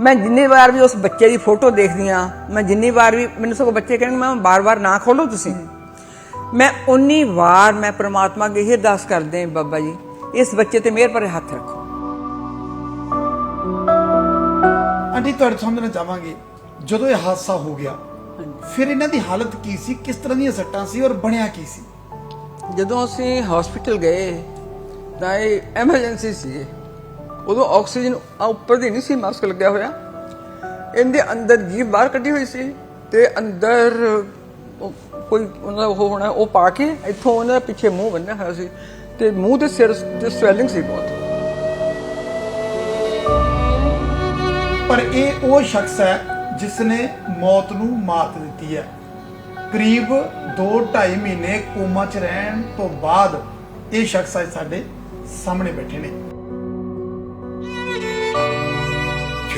ਮੈਂ ਜਿੰਨੀ ਵਾਰ ਵੀ ਉਸ ਬੱਚੇ ਦੀ ਫੋਟੋ ਦੇਖਦੀ ਆ ਮੈਂ ਜਿੰਨੀ ਵਾਰ ਵੀ ਮੈਨੂੰ ਸਗੋਂ ਬੱਚੇ ਕਹਿਣਗੇ ਮੈਂ ਬਾਰ-ਬਾਰ ਨਾ ਖੋਲੋ ਤੁਸੀਂ। ਮੈਂ ਉਨੀ ਵਾਰ ਮੈਂ ਪ੍ਰਮਾਤਮਾ ਅੱਗੇ ਇਹ ਅਰਦਾਸ ਕਰਦੇ ਬਾਬਾ ਜੀ ਇਸ ਬੱਚੇ ਤੇ ਮਿਹਰ ਭਰੇ ਹੱਥ ਰੱਖੋ। ਆਂਟੀ ਤੁਹਾਡੇ ਸਮਝਣਾ ਚਾਹਾਂਗੇ ਜਦੋਂ ਇਹ ਹਾਦਸਾ ਹੋ ਗਿਆ ਫਿਰ ਇਹਨਾਂ ਦੀ ਹਾਲਤ ਕੀ ਸੀ? ਕਿਸ ਤਰ੍ਹਾਂ ਦੀਆਂ ਸੱਟਾਂ ਸੀ ਔਰ ਬਣਿਆ ਕੀ ਸੀ? ਜਦੋਂ ਅਸੀਂ ਹਸਪੀਟਲ ਗਏ ਤਾਂ ਇਹ ਐਮਰਜੈਂਸੀ ਸੀ। ਉਦੋਂ ਆਕਸੀਜਨ ਉੱਪਰ ਦੀ ਨਹੀਂ ਸੀ, ਮਾਸਕ ਲੱਗਿਆ ਹੋਇਆ। ਇਹਦੇ ਅੰਦਰ ਜੀਭ ਬਾਹਰ ਕੱਢੀ ਹੋਈ ਸੀ ਤੇ ਅੰਦਰ ਕੋਈ ਉਹਨਾਂ ਦਾ ਉਹ ਹੋਣਾ, ਉਹ ਪਾ ਕੇ ਇੱਥੋਂ ਉਹਨਾਂ ਦਾ ਪਿੱਛੇ ਮੂੰਹ ਬੰਨਿਆ ਹੋਇਆ ਸੀ ਤੇ ਮੂੰਹ ਤੇ ਸਿਰ ਤੇ ਸਵੈਲਿੰਗ ਸੀ ਬਹੁਤ। ਪਰ ਇਹ ਉਹ ਸ਼ਖਸ ਹੈ ਜਿਸ ਨੇ ਮੌਤ ਨੂੰ ਮਾਤ ਦਿੱਤੀ ਹੈ। ਕਰੀਬ 2.5 ਮਹੀਨੇ ਕੋਮਾ 'ਚ ਰਹਿਣ ਤੋਂ ਬਾਅਦ ਇਹ ਸ਼ਖਸ ਅੱਜ ਸਾਡੇ ਸਾਹਮਣੇ ਬੈਠੇ ਨੇ।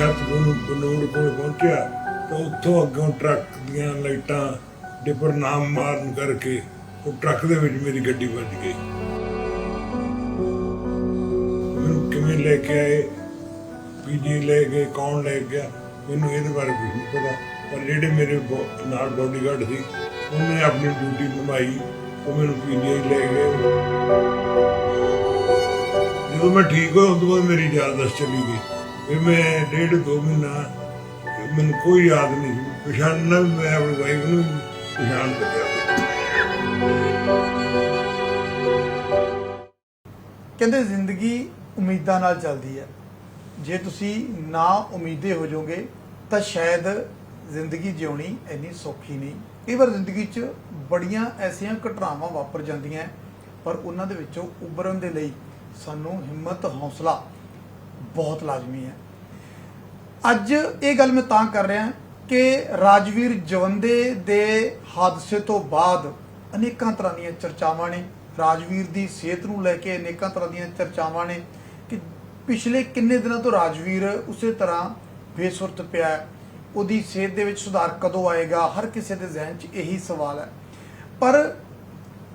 ਛੱਤ ਨੂੰ ਬਨੂੜ ਕੋਲ ਪਹੁੰਚਿਆ ਤਾਂ ਉੱਥੋਂ ਅੱਗੋਂ ਟਰੱਕ ਦੀਆਂ ਲਾਈਟਾਂ ਡਿਪਰ ਨਾਮ ਮਾਰਨ ਕਰਕੇ ਉਹ ਟਰੱਕ ਦੇ ਵਿੱਚ ਮੇਰੀ ਗੱਡੀ ਵੱਜ ਗਈ। ਮੈਨੂੰ ਕਿਵੇਂ ਲੈ ਕੇ ਆਏ? ਪੀਜੀ ਲੈ ਗਏ, ਕੌਣ ਲੈ ਗਿਆ? ਮੈਨੂੰ ਇਹਦੇ ਬਾਰੇ ਕੁਝ ਨਹੀਂ ਪਤਾ। ਪਰ ਜਿਹੜੇ ਮੇਰੇ ਬੋ- ਨਾਲ ਬੋਡੀਗਾਰਡ ਸੀ, ਉਹਨੇ ਆਪਣੀ ਡਿਊਟੀ ਨਿਭਾਈ। ਉਹ ਮੈਨੂੰ ਪੀਜੀ ਲੈ ਗਏ। ਜਦੋਂ ਮੈਂ ਠੀਕ ਹੋਇਆ, ਉਦੋਂ ਬਾਅਦ ਮੇਰੀ ਯਾਦਦਾਸ਼ਤ ਚਲੀ ਗਈ। ਫਿਰ ਮੈਂ ਡੇਢ ਦੋ ਮਹੀਨਾ ਮੈਨੂੰ ਕੋਈ ਯਾਦ ਨਹੀਂ ਪਛਾਣਨਾ ਵੀ ਮੈਂ ਆਪਣੀ ਵਾਈਫ ਨੂੰ ਪਛਾਣ ਸਕਿਆ। ਕਹਿੰਦੇ, ਜ਼ਿੰਦਗੀ ਉਮੀਦਾਂ ਨਾਲ ਚੱਲਦੀ ਹੈ। ਜੇ ਤੁਸੀਂ ਨਾ ਉਮੀਦੇ ਹੋ ਜਾਓਗੇ, ਤਾਂ ਸ਼ਾਇਦ ਜ਼ਿੰਦਗੀ ਜਿਉਣੀ ਇੰਨੀ ਸੌਖੀ ਨਹੀਂ। ਕਈ ਵਾਰ ਜ਼ਿੰਦਗੀ 'ਚ ਬੜੀਆਂ ਐਸੀਆਂ ਘਟਨਾਵਾਂ ਵਾਪਰ ਜਾਂਦੀਆਂ, ਪਰ ਉਹਨਾਂ ਦੇ ਵਿੱਚੋਂ ਉੱਭਰਨ ਦੇ ਲਈ ਸਾਨੂੰ ਹਿੰਮਤ, ਹੌਸਲਾ ਬਹੁਤ ਲਾਜ਼ਮੀ ਹੈ। ਅੱਜ ਇਹ ਗੱਲ ਮੈਂ ਤਾਂ ਕਰ ਰਿਹਾ ਕਿ ਰਾਜਵੀਰ ਜਵੰਦੇ ਦੇ ਹਾਦਸੇ ਤੋਂ ਬਾਅਦ ਅਨੇਕਾਂ ਤਰ੍ਹਾਂ ਦੀਆਂ ਚਰਚਾਵਾਂ ਨੇ। ਰਾਜਵੀਰ ਦੀ ਸਿਹਤ ਨੂੰ ਲੈ ਕੇ ਅਨੇਕਾਂ ਤਰ੍ਹਾਂ ਦੀਆਂ ਚਰਚਾਵਾਂ ਨੇ ਕਿ ਪਿਛਲੇ ਕਿੰਨੇ ਦਿਨਾਂ ਤੋਂ ਰਾਜਵੀਰ ਉਸੇ ਤਰ੍ਹਾਂ ਬੇਸੁਰਤ ਪਿਆ ਹੈ। ਉਹਦੀ ਸਿਹਤ ਦੇ ਵਿੱਚ ਸੁਧਾਰ ਕਦੋਂ ਆਏਗਾ? ਹਰ ਕਿਸੇ ਦੇ ਜ਼ਿਹਨ 'ਚ ਇਹੀ ਸਵਾਲ ਹੈ। ਪਰ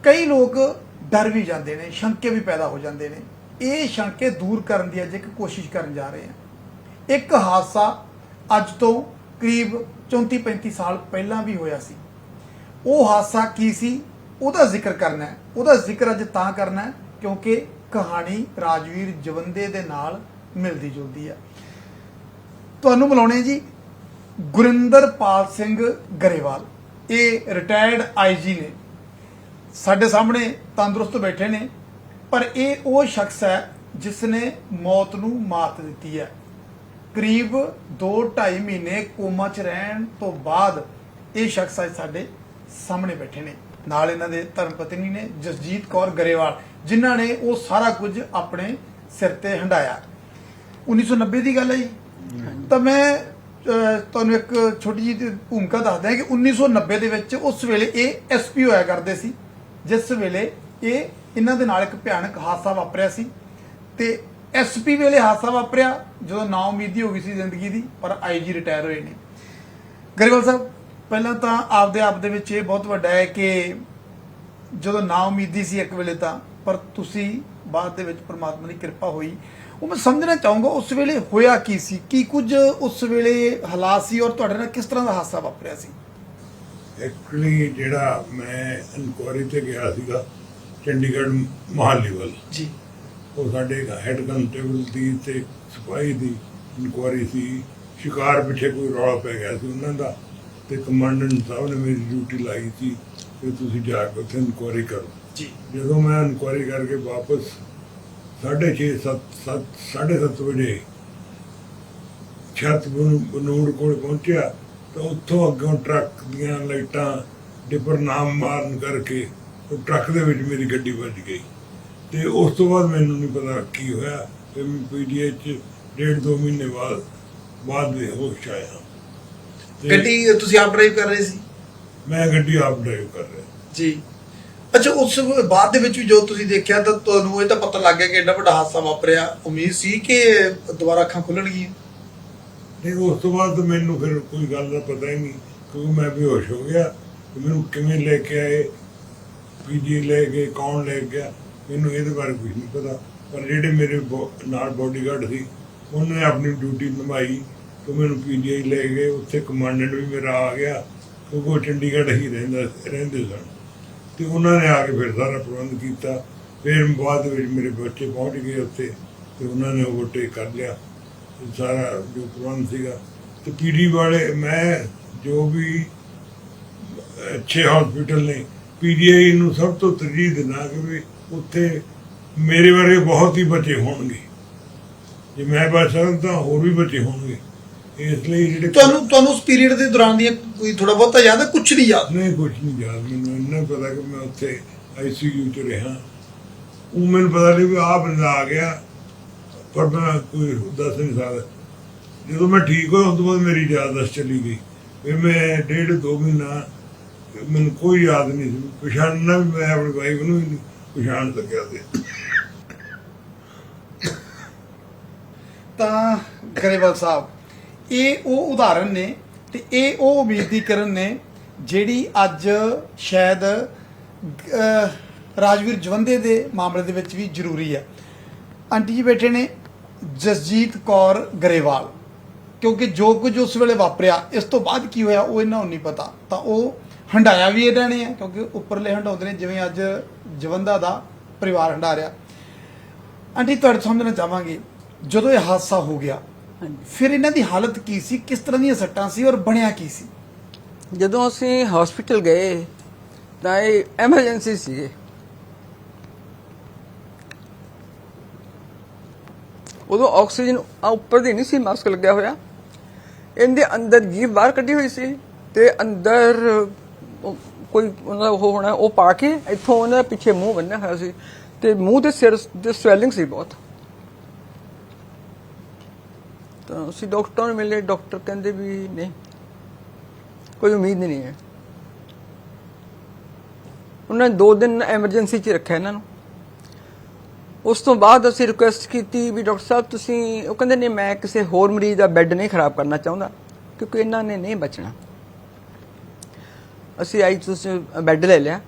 ਕਈ ਲੋਕ ਡਰ ਵੀ ਜਾਂਦੇ ਨੇ, ਸ਼ੰਕੇ ਵੀ ਪੈਦਾ ਹੋ ਜਾਂਦੇ ਨੇ। ਇਹ ਸ਼ੰਕੇ ਦੂਰ ਕਰਨ ਦੀ ਅੱਜ ਇੱਕ ਕੋਸ਼ਿਸ਼ ਕਰਨ ਜਾ ਰਹੇ ਹਾਂ। ਇੱਕ ਹਾਦਸਾ ਅੱਜ ਤੋਂ ਕਰੀਬ 34 35 ਸਾਲ ਪਹਿਲਾਂ ਵੀ ਹੋਇਆ ਸੀ। ਉਹ ਹਾਦਸਾ ਕੀ ਸੀ? ਉਹਦਾ ਜ਼ਿਕਰ ਕਰਨਾ ਹੈ। ਉਹਦਾ ਜ਼ਿਕਰ ਅੱਜ ਤਾਂ ਕਰਨਾ ਹੈ ਕਿਉਂਕਿ ਕਹਾਣੀ ਰਾਜਵੀਰ ਜਵੰਦੇ ਦੇ ਨਾਲ ਮਿਲਦੀ ਜੁਲਦੀ ਹੈ। ਤੁਹਾਨੂੰ ਮਿਲਾਉਣੇ ਜੀ ਗੁਰਿੰਦਰਪਾਲ ਸਿੰਘ ਗਰੇਵਾਲ। ਇਹ ਰਿਟਾਇਰਡ ਆਈਜੀ ਨੇ। ਸਾਡੇ ਸਾਹਮਣੇ ਤੰਦਰੁਸਤ ਬੈਠੇ ਨੇ। ਪਰ ਇਹ ਉਹ ਸ਼ਖਸ ਹੈ ਜਿਸ ਨੇ ਮੌਤ ਨੂੰ ਮਾਤ ਦਿੱਤੀ ਹੈ। ਕਰੀਬ 2.5 ਮਹੀਨੇ ਕੋਮਾ 'ਚ ਰਹਿਣ ਤੋਂ ਬਾਅਦ ਇਹ ਸ਼ਖਸ ਅੱਜ ਸਾਡੇ ਸਾਹਮਣੇ ਬੈਠੇ ਨੇ। ਨਾਲ ਇਹਨਾਂ ਦੇ ਧਰਮ ਪਤਨੀ ਨੇ ਜਸਜੀਤ ਕੌਰ ਗਰੇਵਾਲ ਜਿਨ੍ਹਾਂ ਨੇ ਉਹ ਸਾਰਾ ਕੁਝ ਆਪਣੇ ਸਿਰ ਤੇ ਹੰਡਾਇਆ 1990 ਦੀ ਗੱਲ ਹੈ ਜੀ। ਤਾਂ ਮੈਂ ਤੁਹਾਨੂੰ ਇੱਕ ਛੋਟੀ ਜਿਹੀ ਭੂਮਿਕਾ ਦੱਸਦਾ ਕਿ 1990 ਦੇ ਵਿੱਚ ਉਸ ਵੇਲੇ ਇਹ ਐਸਪੀ ਹੋਇਆ ਕਰਦੇ ਸੀ ਜਿਸ ਵੇਲੇ ਇਹ ਇਹਨਾਂ ਦੇ ਨਾਲ ਇੱਕ ਭਿਆਨਕ ਹਾਦਸਾ ਵਾਪਰਿਆ ਸੀ ਤੇ ਐਸਪੀ ਵੇਲੇ ਹਾਦਸਾ ਵਾਪਰਿਆ ਜਦੋਂ ਨਾ ਉਮੀਦੀ ਹੋ ਗਈ ਸੀ ਜ਼ਿੰਦਗੀ ਦੀ, ਪਰ ਆਈਜੀ ਰਿਟਾਇਰ ਹੋਏ ਨੇ। ਗਰੇਵਾਲ ਸਾਹਿਬ, ਪਹਿਲਾਂ ਤਾਂ ਆਪਦੇ ਆਪ ਦੇ ਵਿੱਚ ਇਹ ਬਹੁਤ ਵੱਡਾ ਹੈ ਕਿ ਜਦੋਂ ਨਾ ਉਮੀਦੀ ਸੀ ਇੱਕ ਵੇਲੇ ਤਾਂ, ਪਰ ਤੁਸੀਂ ਬਾਅਦ ਦੇ ਵਿੱਚ ਪ੍ਰਮਾਤਮਾ ਦੀ ਕਿਰਪਾ ਹੋਈ। ਉਹ ਮੈਂ ਸਮਝਣਾ ਚਾਹੂੰਗਾ ਉਸ ਵੇਲੇ ਹੋਇਆ ਕੀ ਸੀ? ਕੀ ਕੁਝ ਉਸ ਵੇਲੇ ਹਾਲਾਤ ਸੀ ਔਰ ਤੁਹਾਡੇ ਨਾਲ ਕਿਸ ਤਰ੍ਹਾਂ ਦਾ ਹਾਦਸਾ ਵਾਪਰਿਆ ਸੀ? ਐਕਚੁਅਲੀ ਜਿਹੜਾ ਮੈਂ ਇਨਕੁਆਰੀ ਤੇ ਗਿਆ ਸੀਗਾ ਚੰਡੀਗੜ੍ਹ ਮਹਾਲੀ ਵੱਲ। ਜੀ। ਉਹ ਸਾਡੇ ਹੈੱਡ ਕਨਸਟੇਬਲ ਦੀ ਤੇ ਸਿਪਾਹੀ ਦੀ ਇਨਕੁਆਰੀ ਸੀ। ਸ਼ਿਕਾਰ ਪਿੱਛੇ ਕੋਈ ਰੌਲਾ ਪੈ ਗਿਆ ਸੀ ਉਹਨਾਂ ਦਾ ਤੇ ਕਮਾਂਡੈਂਟ ਸਾਹਿਬ ਨੇ ਮੇਰੀ ਡਿਊਟੀ ਲਾਈ ਸੀ ਕਿ ਤੁਸੀਂ ਜਾ ਕੇ ਉੱਥੇ ਇਨਕੁਆਰੀ ਕਰੋ। ਜੀ। ਜਦੋਂ ਮੈਂ ਇਨਕੁਆਰੀ ਕਰਕੇ ਵਾਪਸ 6:30 7 7:30 ਵਜੇ ਛੱਤ ਬਨੂ- ਬਨੂੜ ਕੋਲ ਪਹੁੰਚਿਆ ਤਾਂ ਉੱਥੋਂ ਅੱਗੋਂ ਟਰੱਕ ਦੀਆਂ ਲਾਈਟਾਂ ਡਿਪਰ ਨਾਮ ਮਾਰਨ ਕਰਕੇ ਉਹ ਟਰੱਕ ਦੇ ਵਿੱਚ ਮੇਰੀ ਗੱਡੀ ਵੱਜ ਗਈ। ਤੇ ਉਸ ਤੋਂ ਬਾਅਦ ਮੈਨੂੰ ਨਹੀਂ ਪਤਾ ਕੀ ਹੋਇਆ। ਤੇ ਮੈਂ ਪੀਡੀਏ ਚ ਡੇਢ ਦੋ ਮਹੀਨੇ ਬਾਅਦ ਬਾਅਦ ਦੇ ਹੋਸ਼ ਆਇਆ। ਤੇ ਗੱਡੀ ਤੁਸੀਂ ਆਪ ਡਰਾਈਵ ਕਰ ਰਹੇ ਸੀ? ਮੈਂ ਗੱਡੀ ਆਪ ਡਰਾਈਵ ਕਰ ਰਿਹਾ। ਜੀ। ਅੱਛਾ ਉਸ ਬਾਅਦ ਦੇ ਵਿੱਚ ਵੀ ਜੋ ਤੁਸੀਂ ਦੇਖਿਆ ਤਾਂ ਤੁਹਾਨੂੰ ਇਹ ਤਾਂ ਪਤਾ ਲੱਗ ਗਿਆ ਕਿ ਐਡਾ ਵੱਡਾ ਹਾਦਸਾ ਵਾਪਰਿਆ। ਉਮੀਦ ਸੀ ਕਿ ਦੁਬਾਰਾ ਅੱਖਾਂ ਖੁੱਲਣਗੀਆਂ? ਨਹੀਂ ਉਸ ਤੋਂ ਬਾਅਦ ਮੈਨੂੰ ਫਿਰ ਕੋਈ ਗੱਲ ਦਾ ਪਤਾ ਹੀ ਨਹੀਂ। ਕਿਉਂਕਿ ਮੈਂ ਬੇਹੋਸ਼ ਹੋ ਗਿਆ। ਮੈਨੂੰ ਕਿਵੇਂ ਲੈ ਕੇ ਆਏ? ਪੀਜੀ ਲੈ ਗਏ, ਕੌਣ ਲੈ ਗਿਆ, ਮੈਨੂੰ ਇਹਦੇ ਬਾਰੇ ਕੁਝ ਨਹੀਂ ਪਤਾ। ਪਰ ਜਿਹੜੇ ਮੇਰੇ ਬੋ- ਨਾਲ ਬੋਡੀਗਾਰਡ ਸੀ, ਉਹਨਾਂ ਨੇ ਆਪਣੀ ਡਿਊਟੀ ਨਿਭਾਈ ਤੇ ਮੈਨੂੰ ਪੀਜੀਆਈ ਲੈ ਗਏ। ਉੱਥੇ ਕਮਾਂਡੈਂਟ ਵੀ ਮੇਰਾ ਆ ਗਿਆ ਕਿਉਂਕਿ ਉਹ ਚੰਡੀਗੜ੍ਹ ਹੀ ਰਹਿੰਦਾ, ਰਹਿੰਦੇ ਸਨ। ਤੇ ਉਹਨਾਂ ਨੇ ਆ ਕੇ ਫਿਰ ਸਾਰਾ ਪ੍ਰਬੰਧ ਕੀਤਾ। ਫਿਰ ਬਾਅਦ ਵਿੱਚ ਮੇਰੇ ਬੱਚੇ ਪਹੁੰਚ ਗਏ ਉੱਥੇ ਤੇ ਉਹਨਾਂ ਨੇ ਓਵਰਟੇਕ ਕਰ ਲਿਆ। ਸਾਰਾ ਜੋ ਪ੍ਰਬੰਧ ਸੀਗਾ। ਤੇ ਪੀਡੀ ਵਾਲੇ, ਮੈਂ ਜੋ ਵੀ ਅੱਛੇ ਹਸਪੀਟਲ ਨੇ ਪੀਡੀਆਈ ਨੂੰ ਸਭ ਤੋਂ ਤਰਜੀਹ ਦਿੰਦਾ ਕਿ ਉੱਥੇ ਮੇਰੇ ਵਰਗੇ ਬਹੁਤ ਹੀ ਬੱਚੇ ਹੋਣਗੇ। ਜੇ ਮੈਂ ਬਚ ਸਕਦਾ ਤਾਂ ਹੋਰ ਵੀ ਬੱਚੇ ਹੋਣਗੇ। ਇਸ ਲਈ ਜਿਹੜੇ ਤੁਹਾਨੂੰ ਤੁਹਾਨੂੰ ਉਸ ਪੀਰੀਅਡ ਦੇ ਦੌਰਾਨ ਦੀ ਕੋਈ ਥੋੜਾ ਬਹੁਤਾ ਯਾਦ ਹੈ? ਕੁਝ ਨਹੀਂ ਯਾਦ? ਨਹੀਂ ਕੁਝ ਨਹੀਂ ਯਾਦ। ਮੈਨੂੰ ਇੰਨਾ ਪਤਾ ਕਿ ਮੈਂ ਉੱਥੇ ਆਈਸੀਯੂ ਚ ਰਿਹਾ। ਉਹ ਮੈਨੂੰ ਪਤਾ ਨਹੀਂ ਵੀ ਆਹ ਬੰਦਾ ਆ ਗਿਆ ਪਰ ਮੈਂ ਕੋਈ ਦੱਸ ਨਹੀਂ ਸਕਦਾ। ਜਦੋਂ ਮੈਂ ਠੀਕ ਹੋਇਆ ਉਸ ਤੋਂ ਬਾਅਦ ਮੇਰੀ ਯਾਦਦਾਸ਼ਤ ਚਲੀ ਗਈ। ਫਿਰ ਮੈਂ ਡੇਢ ਦੋ ਮਹੀਨਾ ਮੈਨੂੰ ਕੋਈ ਯਾਦ ਨਹੀਂ ਸੀ। ਪਛਾਣਨਾ ਵੀ ਮੈਂ ਆਪਣੀ ਵਾਈਫ ਨੂੰ ਹੀ ਨਹੀਂ। ਪਛਾਣ ਸਕਿਆ ਸੀ। ਤਾਂ ਗਰੇਵਾਲ ਸਾਹਿਬ, ਇਹ ਉਹ ਉਦਾਹਰਨ ਨੇ ਤੇ ਇਹ ਉਹ ਉਮੀਦੀਕਰਨ ਨੇ ਜਿਹੜੀ ਅੱਜ ਸ਼ਾਇਦ ਰਾਜਵੀਰ ਜਵੰਦੇ ਦੇ ਮਾਮਲੇ ਦੇ ਵਿੱਚ ਵੀ ਜ਼ਰੂਰੀ ਹੈ। ਆਂਟੀ ਜੀ ਬੈਠੇ ਨੇ ਜਸਜੀਤ ਕੌਰ ਗਰੇਵਾਲ। ਕਿਉਂਕਿ ਜੋ ਕੁਝ ਉਸ ਵੇਲੇ ਵਾਪਰਿਆ, ਇਸ ਤੋਂ ਬਾਅਦ ਕੀ ਹੋਇਆ ਉਹ ਇਹਨਾਂ ਨੂੰ ਨਹੀਂ ਪਤਾ। ਤਾਂ ਉਹ ਹੰਡਾਇਆ ਵੀ ਇਹਨਾਂ ਨੇ ਹੈ ਕਿਉਂਕਿ ਉੱਪਰਲੇ ਹੰਡਾਉਂਦੇ ਨੇ ਜਿਵੇਂ ਅੱਜ ਜਵੰਦਾ ਦਾ ਪਰਿਵਾਰ ਹੰਡਾ ਰਿਹਾ। ਆਂਟੀ ਤੁਹਾਡੇ ਸਮਝਣਾ ਚਾਹਾਂਗੇ ਜਦੋਂ ਇਹ ਹਾਦਸਾ ਹੋ ਗਿਆ ਫਿਰ ਇਹਨਾਂ ਦੀ ਹਾਲਤ ਕੀ ਸੀ ਕਿਸ ਤਰ੍ਹਾਂ ਦੀਆਂ ਸੱਟਾਂ ਸੀ ਔਰ ਬਣਿਆ ਕੀ ਸੀ? ਜਦੋਂ ਅਸੀਂ ਹਸਪੀਟਲ ਗਏ ਤਾਂ ਇਹ ਐਮਰਜੈਂਸੀ ਸੀ ਉਦੋਂ ਆਕਸੀਜਨ ਆ ਉੱਪਰ ਦੀ ਨਹੀਂ ਸੀ ਮਾਸਕ ਲੱਗਿਆ ਹੋਇਆ। ਇਹਦੇ ਅੰਦਰ ਜੀਭ ਬਾਹਰ ਕੱਢੀ ਹੋਈ ਸੀ ਤੇ ਅੰਦਰ ਕੋਈ ਉਹਨਾਂ ਦਾ ਉਹ ਹੋਣਾ, ਉਹ ਪਾ ਕੇ ਇੱਥੋਂ ਉਹਨਾਂ ਦੇ ਪਿੱਛੇ ਮੂੰਹ ਬੰਨਿਆ ਹੋਇਆ ਸੀ। ਤੇ ਮੂੰਹ ਦੇ ਸਿਰ ਤੇ ਸਵੈਲਿੰਗ ਸੀ ਬਹੁਤ। ਤਾਂ ਅਸੀਂ ਡਾਕਟਰ ਨੂੰ ਮਿਲੇ, ਡਾਕਟਰ ਕਹਿੰਦੇ ਵੀ ਨਹੀਂ, ਕੋਈ ਉਮੀਦ ਨਹੀਂ ਹੈ। ਉਹਨਾਂ ਨੇ ਦੋ ਦਿਨ ਐਮਰਜੈਂਸੀ 'ਚ ਰੱਖਿਆ ਇਹਨਾਂ ਨੂੰ। ਉਸ ਤੋਂ ਬਾਅਦ ਅਸੀਂ ਰਿਕੁਐਸਟ ਕੀਤੀ ਵੀ ਡਾਕਟਰ ਸਾਹਿਬ, ਤੁਸੀਂ ਉਹ ਕਹਿੰਦੇ ਨਹੀਂ ਮੈਂ ਕਿਸੇ ਹੋਰ ਮਰੀਜ਼ ਦਾ ਬੈੱਡ ਨਹੀਂ ਖਰਾਬ ਕਰਨਾ ਚਾਹੁੰਦਾ, ਕਿਉਂਕਿ ਇਹਨਾਂ ਨੇ ਨਹੀਂ ਬਚਣਾ। ਅਸੀਂ ਆਈ ਤੁਸੀਂ ਬੈੱਡ ਲੈ ਲਿਆ।